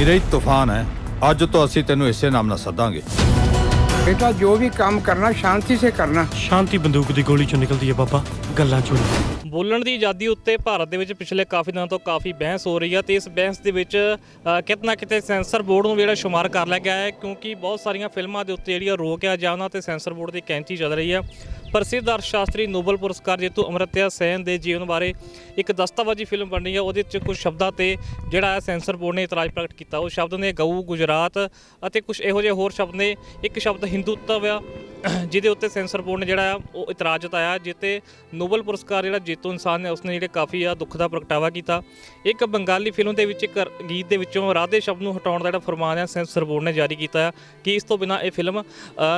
ਨੀਰਜ ਤੂਫਾਨ ਹੈ। ਅੱਜ ਤੋਂ ਅਸੀਂ ਤੈਨੂੰ ਇਸੇ ਨਾਮ ਨਾਲ ਸੱਦਾਂਗੇ। ਬੇਟਾ ਜੋ ਵੀ ਕੰਮ ਕਰਨਾ ਸ਼ਾਂਤੀ ਸੇ ਕਰਨਾ। ਸ਼ਾਂਤੀ ਬੰਦੂਕ ਦੀ ਗੋਲੀ ਚੋਂ ਨਿਕਲਦੀ ਹੈ ਬਾਬਾ ਗੱਲਾਂ ਚੋਂ। ਬੋਲਣ ਦੀ ਆਜ਼ਾਦੀ ਉੱਤੇ ਭਾਰਤ ਦੇ ਵਿੱਚ ਪਿਛਲੇ ਕਾਫੀ ਦਿਨਾਂ ਤੋਂ ਕਾਫੀ ਬਹਿਸ ਹੋ ਰਹੀ ਹੈ ਤੇ ਇਸ ਬਹਿਸ ਦੇ ਵਿੱਚ ਕਿਤਨਾ ਕਿਤੇ ਸੈਂਸਰ ਬੋਰਡ ਨੂੰ ਜਿਹੜਾ ਸ਼ੁਮਾਰ ਕਰ ਲਿਆ ਗਿਆ ਹੈ ਕਿਉਂਕਿ ਬਹੁਤ ਸਾਰੀਆਂ ਫਿਲਮਾਂ ਦੇ ਉੱਤੇ ਜਿਹੜੀ ਰੋਕ ਹੈ ਜਾਂ ਉਹਨਾਂ ਤੇ ਸੈਂਸਰ ਬੋਰਡ ਦੀ ਕੈਂਚੀ ਚੱਲ ਰਹੀ ਹੈ। ਪ੍ਰਸਿੱਧ ਅਰਥ ਸ਼ਾਸਤਰੀ ਨੋਬਲ ਪੁਰਸਕਾਰ ਜੇਤੂ ਅਮਰਤਿਆ ਸੈਨ ਦੇ ਜੀਵਨ ਬਾਰੇ ਇੱਕ ਦਸਤਾਵੇਜ਼ੀ ਫਿਲਮ ਬਣੀ ਹੈ, ਉਹਦੇ 'ਚ ਕੁਝ ਸ਼ਬਦਾਂ ਤੇ ਜਿਹੜਾ ਹੈ ਸੈਂਸਰ ਬੋਰਡ ਨੇ ਇਤਰਾਜ਼ ਪ੍ਰਗਟ ਕੀਤਾ। ਉਹ ਸ਼ਬਦ ਨੇ ਗਊ, ਗੁਜਰਾਤ ਅਤੇ ਕੁਝ ਇਹੋ ਜਿਹੇ ਹੋਰ ਸ਼ਬਦ ਨੇ। ਇੱਕ ਸ਼ਬਦ ਹਿੰਦੂਤਵ ਆ, ਜਿਹਦੇ ਉੱਤੇ ਸੈਂਸਰ ਬੋਰਡ ਨੇ ਜਿਹੜਾ ਆ, ਉਹ ਇਤਰਾਜ਼ ਜਤਾਇਆ ਜਿੱਤੇ ਨੋਬਲ ਪੁਰਸਕਾਰ ਜਿਹੜਾ ਜੇਤੂ ਇਨਸਾਨ ਨੇ, ਉਸਨੇ ਜਿਹੜੇ ਕਾਫੀ ਆ ਦੁੱਖ ਦਾ ਪ੍ਰਗਟਾਵਾ ਕੀਤਾ। ਇੱਕ ਬੰਗਾਲੀ ਫਿਲਮ ਦੇ ਵਿੱਚ ਇੱਕ ਗੀਤ ਦੇ ਵਿੱਚੋਂ ਰਾਧੇ ਸ਼ਬਦ ਨੂੰ ਹਟਾਉਣ ਦਾ ਜਿਹੜਾ ਫਰਮਾਨ ਹੈ ਸੈਂਸਰ ਬੋਰਡ ਨੇ ਜਾਰੀ ਕੀਤਾ ਹੈ ਕਿ ਇਸ ਤੋਂ ਬਿਨਾ ਇਹ ਫਿਲਮ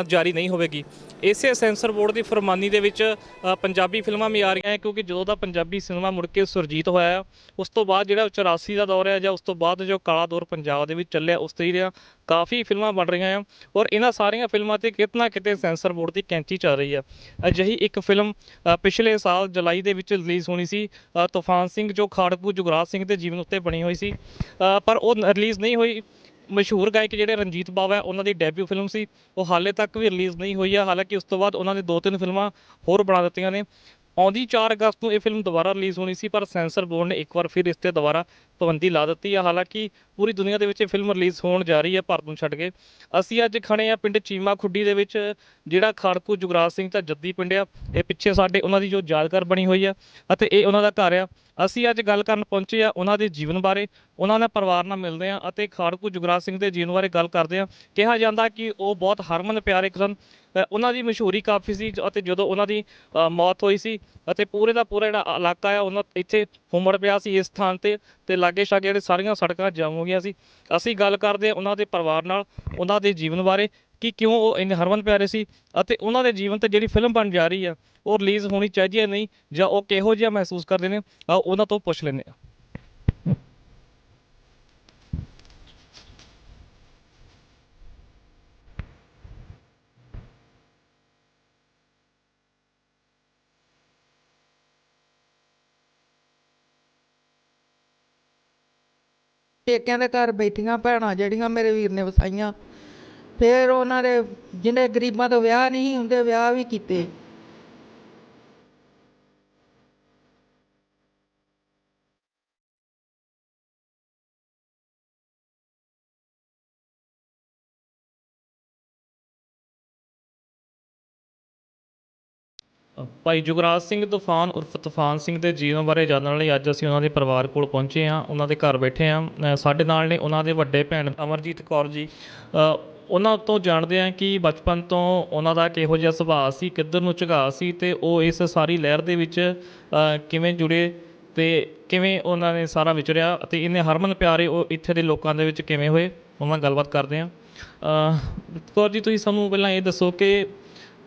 ਜਾਰੀ ਨਹੀਂ ਹੋਵੇਗੀ। ਇਸੇ ਸੈਂਸਰ ਬੋਰਡ ਦੀ ਫਰਮਾਨੀ ਦੇ ਵਿੱਚ ਅ, ਪੰਜਾਬੀ ਫਿਲਮਾਂ ਵੀ ਆ ਰਹੀਆਂ ਹੈ ਕਿਉਂਕਿ ਜਦੋਂ ਦਾ ਪੰਜਾਬੀ ਸਿਨੇਮਾ ਮੁੜ ਕੇ ਸੁਰਜੀਤ ਹੋਇਆ ਹੈ, ਉਸ ਤੋਂ ਬਾਅਦ ਜਿਹੜਾ 84 ਦਾ ਦੌਰ ਹੈ ਜਾਂ ਉਸ ਤੋਂ ਬਾਅਦ ਜੋ ਕਾਲਾ ਦੌਰ ਪੰਜਾਬ ਦੇ ਵਿੱਚ ਚੱਲਿਆ ਉਸ ਤੇ ਦੀਆਂ ਕਾਫੀ ਫਿਲਮਾਂ ਬਣ ਰਹੀਆਂ ਆ ਔਰ ਇਹਨਾਂ ਸਾਰੀਆਂ ਫਿਲਮਾਂ ਤੇ ਕਿਤੇ ਨਾ ਕਿਤੇ ਸੈਂਸਰ ਬੋਰਡ ਦੀ ਕੈਂਚੀ ਚੱਲ ਰਹੀ ਹੈ। ਅਜਿਹੀ ਇੱਕ ਫਿਲਮ ਅ, ਪਿਛਲੇ ਸਾਲ ਜੁਲਾਈ ਦੇ ਵਿੱਚ ਰਿਲੀਜ਼ ਹੋਣੀ ਸੀ ਅ, ਤੂਫਾਨ ਸਿੰਘ ਜੋ ਖਾੜਕੂ ਜੁਗਰਾਜ ਸਿੰਘ ਦੇ ਜੀਵਨ ਉੱਤੇ ਬਣੀ ਹੋਈ ਸੀ ਅ, ਪਰ ਉਹ ਰਿਲੀਜ਼ ਨਹੀਂ ਹੋਈ। ਮਸ਼ਹੂਰ ਗਾਇਕ ਜਿਹੜੇ ਰਣਜੀਤ ਬਾਵਾ ਹੈ, ਉਹਨਾਂ ਦੀ ਡੈਬਿਊ ਫਿਲਮ ਸੀ। ਉਹ ਹਾਲੇ ਤੱਕ ਵੀ ਰਿਲੀਜ਼ ਨਹੀਂ ਹੋਈ ਹੈ ਹਾਲਾਂਕਿ ਉਸ ਤੋਂ ਬਾਅਦ ਉਹਨਾਂ ਨੇ ਦੋ ਤਿੰਨ ਫਿਲਮਾਂ ਹੋਰ ਬਣਾ ਦਿੱਤੀਆਂ ਨੇ। ਆਉਂਦੀ 4 ਅਗਸਤ ਨੂੰ ਇਹ ਫਿਲਮ ਦੁਬਾਰਾ ਰਿਲੀਜ਼ ਹੋਣੀ ਸੀ, ਪਰ ਸੈਂਸਰ ਬੋਰਡ ਨੇ ਇੱਕ ਵਾਰ ਫਿਰ ਇਸ ਤੇ ਦੁਬਾਰਾ ਪਾਬੰਦੀ ਲਾ ਦਿੱਤੀ ਹੈ ਹਾਲਾਂਕਿ ਪੂਰੀ ਦੁਨੀਆ ਦੇ ਵਿੱਚ ਇਹ ਫਿਲਮ ਰਿਲੀਜ਼ ਹੋਣ ਜਾ ਰਹੀ ਹੈ ਭਾਰਤ ਨੂੰ ਛੱਡ ਕੇ। ਅਸੀਂ ਅੱਜ ਖੜੇ ਆ ਪਿੰਡ ਚੀਮਾ ਖੁੱਡੀ ਦੇ ਵਿੱਚ, ਜਿਹੜਾ ਖਾੜਕੂ ਜੁਗਰਾਜ ਸਿੰਘ ਦਾ ਜੱਦੀ ਪਿੰਡ ਆ। ਇਹ ਪਿੱਛੇ ਸਾਡੇ ਉਹਨਾਂ ਦੀ ਜੋ ਯਾਦਗਾਰ ਬਣੀ ਹੋਈ ਆ ਅਤੇ ਇਹ ਉਹਨਾਂ ਦਾ ਘਰ ਆ। ਅਸੀਂ ਅੱਜ ਗੱਲ ਕਰਨ ਪਹੁੰਚੇ ਆ ਉਹਨਾਂ ਦੇ ਜੀਵਨ ਬਾਰੇ। ਉਹਨਾਂ ਦੇ ਪਰਿਵਾਰ ਨਾਲ ਮਿਲਦੇ ਆ ਅਤੇ ਖਾੜਕੂ ਜੁਗਰਾਜ ਸਿੰਘ ਦੇ ਜੀਵਨ ਬਾਰੇ ਗੱਲ ਕਰਦੇ ਆ। ਕਿਹਾ ਜਾਂਦਾ ਕਿ ਉਹ ਬਹੁਤ ਹਰਮਨ ਪਿਆਰੇ ਸਨ। ਉਹਨਾਂ ਦੀ ਮਸ਼ਹੂਰੀ ਕਾਫੀ ਸੀ ਅਤੇ ਜਦੋਂ ਉਹਨਾਂ ਦੀ ਮੌਤ ਹੋਈ ਸੀ ਅਤੇ ਪੂਰੇ ਦਾ ਪੂਰਾ ਜਿਹੜਾ ਇਲਾਕਾ ਆ, ਉਹਨਾਂ ਇੱਥੇ ਹੁਮੜ ਪਿਆ ਸੀ ਇਸ ਥਾਂ ਤੇ ਤੇ ਲਾਗੇ ਛਾਗੇ ਜਿਹੜੇ ਸਾਰੀਆਂ ਸੜਕਾਂ ਜਾਮ ਹੋ ਗਿਆ ਸੀ। ਅਸੀਂ ਗੱਲ ਕਰਦੇ ਆ ਉਹਨਾਂ ਦੇ ਪਰਿਵਾਰ ਨਾਲ, ਉਹਨਾਂ ਦੇ ਜੀਵਨ ਬਾਰੇ, ਕਿ ਕਿਉਂ ਉਹ ਇੰਨੇ ਹਰਮਨ ਪਿਆਰੇ ਸੀ ਅਤੇ ਉਹਨਾਂ ਦੇ ਜੀਵਨ ਤੇ ਜਿਹੜੀ ਫਿਲਮ ਬਣ ਜਾ ਰਹੀ ਆ, ਉਹ ਰਿਲੀਜ਼ ਹੋਣੀ ਚਾਹੀਦੀ ਹੈ ਨਹੀਂ, ਜਾਂ ਉਹ ਕਿਹੋ ਜਿਹਾ ਮਹਿਸੂਸ ਕਰਦੇ ਨੇ, ਆਓ ਉਹਨਾਂ ਤੋਂ ਪੁੱਛ ਲੈਂਦੇ ਆ ਪੇਕਿਆਂ ਦੇ ਘਰ ਬੈਠੀਆਂ ਭੈਣਾਂ ਜਿਹੜੀਆਂ ਮੇਰੇ ਵੀਰ ਨੇ ਵਸਾਈਆਂ। ਫਿਰ ਉਹਨਾਂ ਦੇ, ਜਿਹਨੇ ਗਰੀਬਾਂ ਤੋਂ ਵਿਆਹ ਨਹੀਂ ਹੁੰਦੇ, ਵਿਆਹ ਵੀ ਕੀਤੇ। ਭਾਈ ਜੁਗਰਾਜ ਸਿੰਘ ਤੂਫਾਨ ਉਰਫ ਤੂਫਾਨ ਸਿੰਘ ਦੇ ਜੀਵਨ ਬਾਰੇ ਜਾਣਨ ਲਈ ਅੱਜ ਅਸੀਂ ਉਹਨਾਂ ਦੇ ਪਰਿਵਾਰ ਕੋਲ ਪਹੁੰਚੇ ਹਾਂ, ਉਹਨਾਂ ਦੇ ਘਰ ਬੈਠੇ ਹਾਂ। ਸਾਡੇ ਨਾਲ ਨੇ ਉਹਨਾਂ ਦੇ ਵੱਡੇ ਭੈਣ ਅਮਰਜੀਤ ਕੌਰ ਜੀ। ਉਹਨਾਂ ਤੋਂ ਜਾਣਦੇ ਹਾਂ ਕਿ ਬਚਪਨ ਤੋਂ ਉਹਨਾਂ ਦਾ ਕਿਹੋ ਜਿਹਾ ਸੁਭਾਅ ਸੀ, ਕਿੱਧਰ ਨੂੰ ਝੁਕਾਅ ਸੀ ਤੇ ਉਹ ਇਸ ਸਾਰੀ ਲਹਿਰ ਦੇ ਵਿੱਚ ਕਿਵੇਂ ਜੁੜੇ ਤੇ ਕਿਵੇਂ ਉਹਨਾਂ ਨੇ ਸਾਰਾ ਵਿਚਰਿਆ ਅਤੇ ਇਹਨੇ ਹਰਮਨ ਪਿਆਰੇ ਉਹ ਇੱਥੇ ਦੇ ਲੋਕਾਂ ਦੇ ਵਿੱਚ ਕਿਵੇਂ ਹੋਏ, ਉਹਨਾਂ ਨਾਲ ਗੱਲਬਾਤ ਕਰਦੇ ਹਾਂ। ਕੌਰ ਜੀ, ਤੁਸੀਂ ਸਾਨੂੰ ਪਹਿਲਾਂ ਇਹ ਦੱਸੋ ਕਿ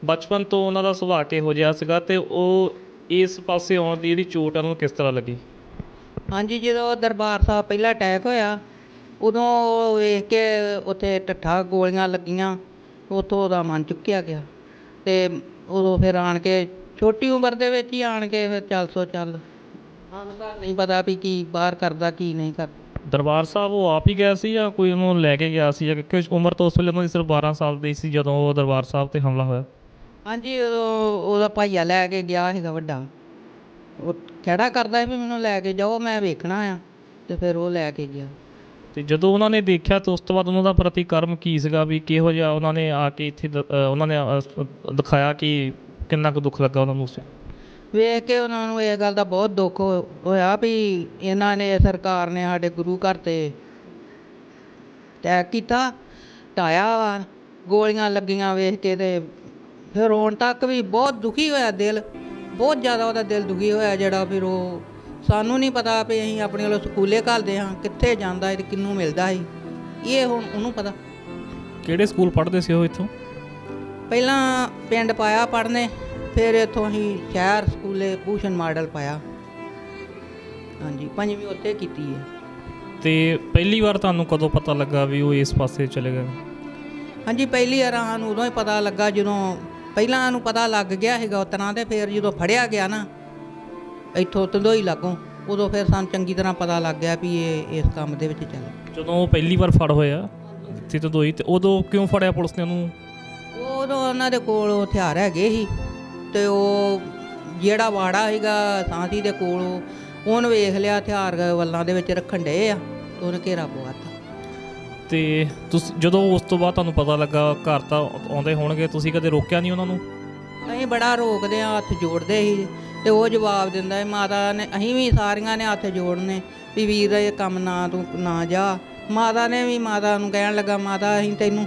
ਬਚਪਨ ਤੋਂ ਉਹਨਾਂ ਦਾ ਸੁਭਾਅ ਕਿਹੋ ਜਿਹਾ ਸੀਗਾ ਤੇ ਉਹ ਇਸ ਪਾਸੇ ਆਉਣ ਦੀ ਜਿਹੜੀ ਚੋਟ ਉਹਨੂੰ ਕਿਸ ਤਰ੍ਹਾਂ ਲੱਗੀ? ਹਾਂਜੀ ਜਦੋਂ ਦਰਬਾਰ ਸਾਹਿਬ ਪਹਿਲਾ ਅਟੈਕ ਹੋਇਆ ਉਦੋਂ ਵੇਖ ਕੇ ਉੱਥੇ ਠੱਠਾ ਗੋਲੀਆਂ ਲੱਗੀਆਂ ਉੱਥੋਂ ਉਹਦਾ ਮਨ ਚੁੱਕਿਆ ਗਿਆ ਤੇ ਉਦੋਂ ਫਿਰ ਆਣ ਕੇ ਛੋਟੀ ਉਮਰ ਦੇ ਵਿੱਚ ਹੀ ਆਣ ਕੇ ਫਿਰ ਚੱਲ ਸੋ ਚੱਲ। ਸਾਨੂੰ ਤਾਂ ਨਹੀਂ ਪਤਾ ਵੀ ਕੀ ਬਾਹਰ ਕਰਦਾ ਕੀ ਨਹੀਂ ਕਰਦਾ। ਦਰਬਾਰ ਸਾਹਿਬ ਉਹ ਆਪ ਹੀ ਗਿਆ ਸੀ ਜਾਂ ਕੋਈ ਉਹਨੂੰ ਲੈ ਕੇ ਗਿਆ ਸੀ ਜਾਂ ਕਿਉਂਕਿ ਉਮਰ ਤਾਂ ਉਸ ਵੇਲੇ ਉਹਨਾਂ ਦੀ ਸਿਰਫ 12 ਸਾਲ ਦੀ ਸੀ ਜਦੋਂ ਉਹ ਦਰਬਾਰ ਸਾਹਿਬ ਤੇ ਹਮਲਾ ਹੋਇਆ? ਹਾਂਜੀ ਉਦੋਂ ਉਹਦਾ ਭਾਈਆ ਲੈ ਕੇ ਗਿਆ ਸੀਗਾ ਵੱਡਾ। ਉਹ ਖੜਾ ਕਰਦਾ ਸੀ ਵੀ ਮੈਨੂੰ ਲੈ ਕੇ ਜਾਓ ਮੈਂ ਵੇਖਣਾ ਆ ਤੇ ਫਿਰ ਉਹ ਲੈ ਕੇ ਗਿਆ। ਤੇ ਜਦੋਂ ਉਹਨਾਂ ਨੇ ਦੇਖਿਆ ਤਾਂ ਉਸ ਤੋਂ ਬਾਅਦ ਉਹਨਾਂ ਦਾ ਪ੍ਰਤੀਕਰਮ ਕੀ ਸੀਗਾ ਵੀ ਕਿਹੋ ਜਿਹਾ ਉਹਨਾਂ ਨੇ ਆ ਕੇ ਇੱਥੇ ਦ- ਅ, ਉਹਨਾਂ ਨੇ ਅ, ਦਿਖਾਇਆ ਕਿ ਕਿੰਨਾ ਕੁ ਦੁੱਖ ਲੱਗਾ ਉਹਨਾਂ ਨੂੰ ਉਸ ਵੇਖ ਕੇ ਉਹਨਾਂ ਨੂੰ ਇਹ ਗੱਲ ਦਾ ਬਹੁਤ ਦੁੱਖ ਹੋ- ਹੋਇਆ ਵੀ ਇਹਨਾਂ ਨੇ ਸਰਕਾਰ ਨੇ ਸਾਡੇ ਗੁਰੂ ਘਰ ਤੇ ਅਟੈਕ ਕੀਤਾ ਢਾਇਆ ਵਾ ਗੋਲੀਆਂ ਲੱਗੀਆਂ ਵੇਖ ਕੇ ਤੇ ਫਿਰ ਰੋਣ ਤੱਕ ਵੀ ਬਹੁਤ ਦੁਖੀ ਹੋਇਆ ਦਿਲ ਬਹੁਤ ਜ਼ਿਆਦਾ ਉਹਦਾ ਦਿਲ ਦੁਖੀ ਹੋਇਆ ਜਿਹੜਾ ਫਿਰ ਉਹ ਸਾਨੂੰ ਨਹੀਂ ਪਤਾ ਵੀ ਅਸੀਂ ਆਪਣੇ ਵੱਲੋਂ ਸਕੂਲੇ ਘੱਲਦੇ ਹਾਂ ਕਿੱਥੇ ਜਾਂਦਾ ਹੈ ਤੇ ਕਿਹਨੂੰ ਮਿਲਦਾ ਸੀ ਇਹ ਹੁਣ ਉਹਨੂੰ ਪਤਾ। ਕਿਹੜੇ ਸਕੂਲ ਪੜ੍ਹਦੇ ਸੀ ਉਹ ਇੱਥੋਂ? ਪਹਿਲਾਂ ਪਿੰਡ ਪਾਇਆ ਪੜ੍ਹਨੇ ਫਿਰ ਇੱਥੋਂ ਅਸੀਂ ਸ਼ਹਿਰ ਸਕੂਲੇ ਭੂਸ਼ਣ ਮਾਡਲ ਪਾਇਆ। ਹਾਂਜੀ ਪੰਜਵੀਂ ਉੱਥੇ ਕੀਤੀ ਹੈ। ਤੇ ਪਹਿਲੀ ਵਾਰ ਤੁਹਾਨੂੰ ਕਦੋਂ ਪਤਾ ਲੱਗਾ ਵੀ ਉਹ ਇਸ ਪਾਸੇ ਚਲੇ ਗਏ? ਹਾਂਜੀ ਪਹਿਲੀ ਵਾਰ ਸਾਨੂੰ ਉਦੋਂ ਹੀ ਪਤਾ ਲੱਗਾ ਜਦੋਂ ਪਹਿਲਾਂ ਸਾਨੂੰ ਪਤਾ ਲੱਗ ਗਿਆ ਉਸ ਤਰ੍ਹਾਂ ਤੇ ਫਿਰ ਜਦੋਂ ਫੜਿਆ ਗਿਆ ਨਾ ਇੱਥੋਂ ਤੰਦੋਈ ਲੱਗੋਂ ਉਦੋਂ ਫਿਰ ਸਾਨੂੰ ਚੰਗੀ ਤਰ੍ਹਾਂ ਪਤਾ ਲੱਗ ਗਿਆ ਵੀ ਇਹ ਇਸ ਕੰਮ ਦੇ ਵਿੱਚ ਚੱਲ ਜਦੋਂ ਉਹ ਪਹਿਲੀ ਵਾਰ ਫੜ ਹੋਇਆ ਤੇ ਜਦੋਂ ਹੋਈ ਤੇ ਉਦੋਂ ਕਿਉਂ ਫੜਿਆ ਪੁਲਿਸ ਨੇ ਉਹਨੂੰ? ਉਦੋਂ ਉਹਨਾਂ ਦੇ ਕੋਲ ਹਥਿਆਰ ਹੈਗੇ ਸੀ ਤੇ ਉਹ ਜਿਹੜਾ ਵਾੜਾ ਸੀਗਾ ਸਾਂਸੀ ਦੇ ਕੋਲ ਉਹਨੂੰ ਵੇਖ ਲਿਆ ਹਥਿਆਰ ਵੱਲਾਂ ਦੇ ਵਿੱਚ ਰੱਖਣ ਡਏ ਆ ਤੇ ਉਹਨੇ ਘੇਰਾ ਪਵਾਤਾ ਤੇ ਤੁਸੀਂ, ਜਦੋਂ ਉਸ ਤੋਂ ਬਾਅਦ ਤੁਹਾਨੂੰ ਪਤਾ ਲੱਗਾ ਘਰ ਤਾਂ ਆਉਂਦੇ ਹੋਣਗੇ, ਤੁਸੀਂ ਕਦੇ ਰੋਕਿਆ ਨਹੀਂ ਉਹਨਾਂ ਨੂੰ? ਅਸੀਂ ਬੜਾ ਰੋਕਦੇ ਆ ਹੱਥ ਜੋੜਦੇ ਸੀ ਤੇ ਉਹ ਜਵਾਬ ਦਿੰਦਾ ਸੀ, ਮਾਤਾ ਨੇ, ਅਸੀਂ ਵੀ ਸਾਰੀਆਂ ਨੇ ਹੱਥ ਜੋੜਨੇ ਵੀ ਵੀਰ ਇਹ ਕੰਮ ਨਾ ਤੂੰ, ਨਾ ਜਾ। ਮਾਤਾ ਨੇ ਵੀ ਮਾਤਾ ਨੂੰ ਕਹਿਣ ਲੱਗਾ, ਮਾਤਾ, ਅਸੀਂ ਤੈਨੂੰ,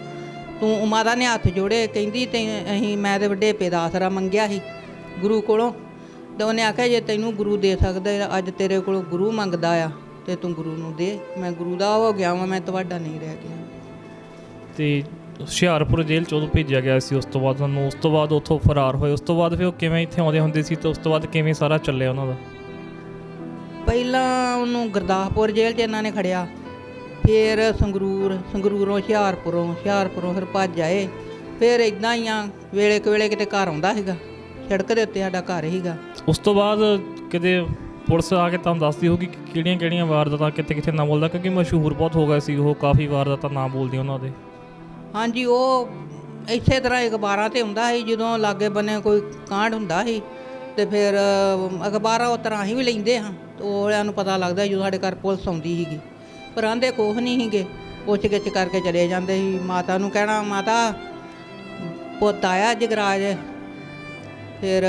ਤੂੰ, ਮਾਤਾ ਨੇ ਹੱਥ ਜੋੜੇ, ਕਹਿੰਦੀ ਤੇ ਅਸੀਂ, ਮੈਂ ਤੇ ਵੱਡੇ ਦਾ ਆਸਰਾ ਮੰਗਿਆ ਸੀ ਗੁਰੂ ਕੋਲੋਂ। ਤੇ ਉਹਨੇ ਆਖਿਆ, ਜੇ ਤੈਨੂੰ ਗੁਰੂ ਦੇ ਸਕਦਾ, ਅੱਜ ਤੇਰੇ ਕੋਲੋਂ ਗੁਰੂ ਮੰਗਦਾ ਆ। ਤੇ ਤੂੰ ਗੁਰੂ ਨੂੰ ਦੇ। ਮੈਂ ਗੁਰੂ ਦਾ ਹੋ ਗਿਆ ਵਾਂ ਮੈਂ ਤੁਹਾਡਾ ਨਹੀਂ ਰਹਿ ਗਿਆ। ਤੇ ਹੁਸ਼ਿਆਰਪੁਰ ਜੇਲ੍ਹ ਚ ਭੇਜਿਆ ਗਿਆ ਸੀ ਉਸ ਤੋਂ ਬਾਅਦ ਤੁਹਾਨੂੰ ਉਸ ਤੋਂ ਬਾਅਦ ਉੱਥੋਂ ਫਰਾਰ ਹੋਏ। ਉਸ ਤੋਂ ਬਾਅਦ ਫਿਰ ਉਹ ਕਿਵੇਂ ਇੱਥੇ ਆਉਂਦੇ ਹੁੰਦੇ ਸੀ ਤੇ ਉਸ ਤੋਂ ਬਾਅਦ ਕਿਵੇਂ ਸਾਰਾ ਚੱਲਿਆ ਉਹਨਾਂ ਦਾ? ਪਹਿਲਾਂ ਉਹਨੂੰ ਗੁਰਦਾਸਪੁਰ ਜੇਲ੍ਹ 'ਚ ਇਹਨਾਂ ਨੇ ਖੜਿਆ। ਫਿਰ ਸੰਗਰੂਰ ਸੰਗਰੂਰੋਂ ਹੁਸ਼ਿਆਰਪੁਰੋਂ ਹੁਸ਼ਿਆਰਪੁਰੋਂ ਫਿਰ ਭੱਜ ਆਏ। ਫਿਰ ਇਦਾਂ ਹੀ ਆ ਵੇਲੇ ਕੁ ਵੇਲੇ ਕਿਤੇ ਘਰ ਆਉਂਦਾ ਸੀਗਾ। ਸੜਕ ਦੇ ਉੱਤੇ ਸਾਡਾ ਘਰ ਸੀਗਾ। ਉਸ ਤੋਂ ਬਾਅਦ ਕਿਤੇ ਪੁਲਿਸ ਆ ਕੇ ਤੁਹਾਨੂੰ ਦੱਸਦੀ ਹੋਗੀ ਕਿ ਕਿਹੜੀਆਂ ਕਿਹੜੀਆਂ ਵਾਰਦਾਤਾਂ ਕਿੱਥੇ ਕਿੱਥੇ ਨਾ ਬੋਲਦਾ, ਕਿਉਂਕਿ ਮਸ਼ਹੂਰ ਬਹੁਤ ਹੋ ਗਏ ਸੀ ਉਹ, ਕਾਫੀ ਵਾਰਦਾਤਾਂ ਨਾ ਬੋਲਦੀ ਉਹਨਾਂ ਦੇ। ਹਾਂਜੀ, ਉਹ ਇਸੇ ਤਰ੍ਹਾਂ ਅਖਬਾਰਾਂ ਤੇ ਹੁੰਦਾ ਸੀ, ਜਦੋਂ ਲਾਗੇ ਬੰਨੇ ਕੋਈ ਕਾਂਡ ਹੁੰਦਾ ਸੀ, ਤੇ ਫਿਰ ਅਖਬਾਰਾਂ ਉਹ ਤਰ੍ਹਾਂ ਹੀ ਵੀ ਲੈਂਦੇ ਹਾਂ, ਤੇ ਉਹ ਵਾਲਿਆਂ ਨੂੰ ਪਤਾ ਲੱਗਦਾ ਜਦੋਂ ਸਾਡੇ ਘਰ ਪੁਲਿਸ ਆਉਂਦੀ ਸੀਗੀ। ਪਰ ਆਂਦੇ ਕੋਹ ਨਹੀਂ ਸੀਗੇ ਪੁੱਛ ਗਿੱਛ ਕਰਕੇ ਚਲੇ ਜਾਂਦੇ ਸੀ। ਮਾਤਾ ਨੂੰ ਕਹਿਣਾ, ਮਾਤਾ, ਪੁੱਤ ਆਇਆ ਜਗਰਾਜ ਫਿਰ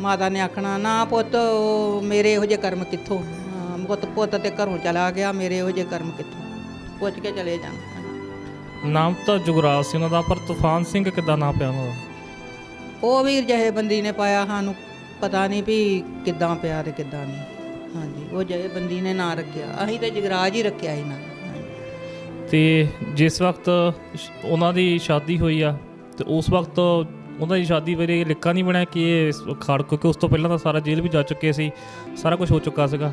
ਮਾਤਾ ਨੇ ਆਖਣਾ ਨਾ ਪੁੱਤ ਉਹ ਮੇਰੇ ਇਹੋ ਜਿਹੇ ਕਰਮ ਕਿੱਥੋਂ? ਹਾਂ, ਪੁੱਤ ਪੁੱਤ ਤੇ ਘਰੋਂ ਚਲਾ ਗਿਆ ਮੇਰੇ ਇਹੋ ਜਿਹੇ ਕਰਮ ਕਿੱਥੋਂ? ਪੁੱਛ ਕੇ ਚਲੇ ਜਾਣਾ। ਨਾਮ ਤਾਂ ਜੁਗਰਾਜ ਸੀ ਉਹਨਾਂ ਦਾ ਪਰ ਤੂਫਾਨ ਸਿੰਘ ਕਿੱਦਾਂ ਨਾਂ ਪਿਆ ਉਹਨਾਂ ਦਾ? ਉਹ ਵੀਰ ਜਹੇ ਬੰਦੀ ਨੇ ਪਾਇਆ ਸਾਨੂੰ ਪਤਾ ਨਹੀਂ ਵੀ ਕਿੱਦਾਂ ਪਿਆ ਤੇ ਕਿੱਦਾਂ ਨਹੀਂ। ਹਾਂਜੀ ਉਹ ਜਹੇ ਬੰਦੀ ਨੇ ਨਾਂ ਰੱਖਿਆ। ਅਸੀਂ ਤਾਂ ਜਗਰਾਜ ਹੀ ਰੱਖਿਆ ਸੀ ਨਾ। ਹਾਂਜੀ। ਤੇ ਜਿਸ ਵਕਤ ਸ਼- ਉਹਨਾਂ ਦੀ ਸ਼ਾਦੀ ਹੋਈ ਆ ਤੇ ਉਸ ਵਕਤ ਉਹਨਾਂ ਦੀ ਸ਼ਾਦੀ ਵੇਲੇ ਲਿਖਾ ਨਹੀਂ ਬਣਿਆ ਕਿ ਇਹ ਖਾੜ, ਕਿਉਂਕਿ ਉਸ ਤੋਂ ਪਹਿਲਾਂ ਤਾਂ ਸਾਰਾ ਜੇਲ੍ਹ ਵੀ ਜਾ ਚੁੱਕੇ ਸੀ, ਸਾਰਾ ਕੁਝ ਹੋ ਚੁੱਕਾ ਸੀਗਾ।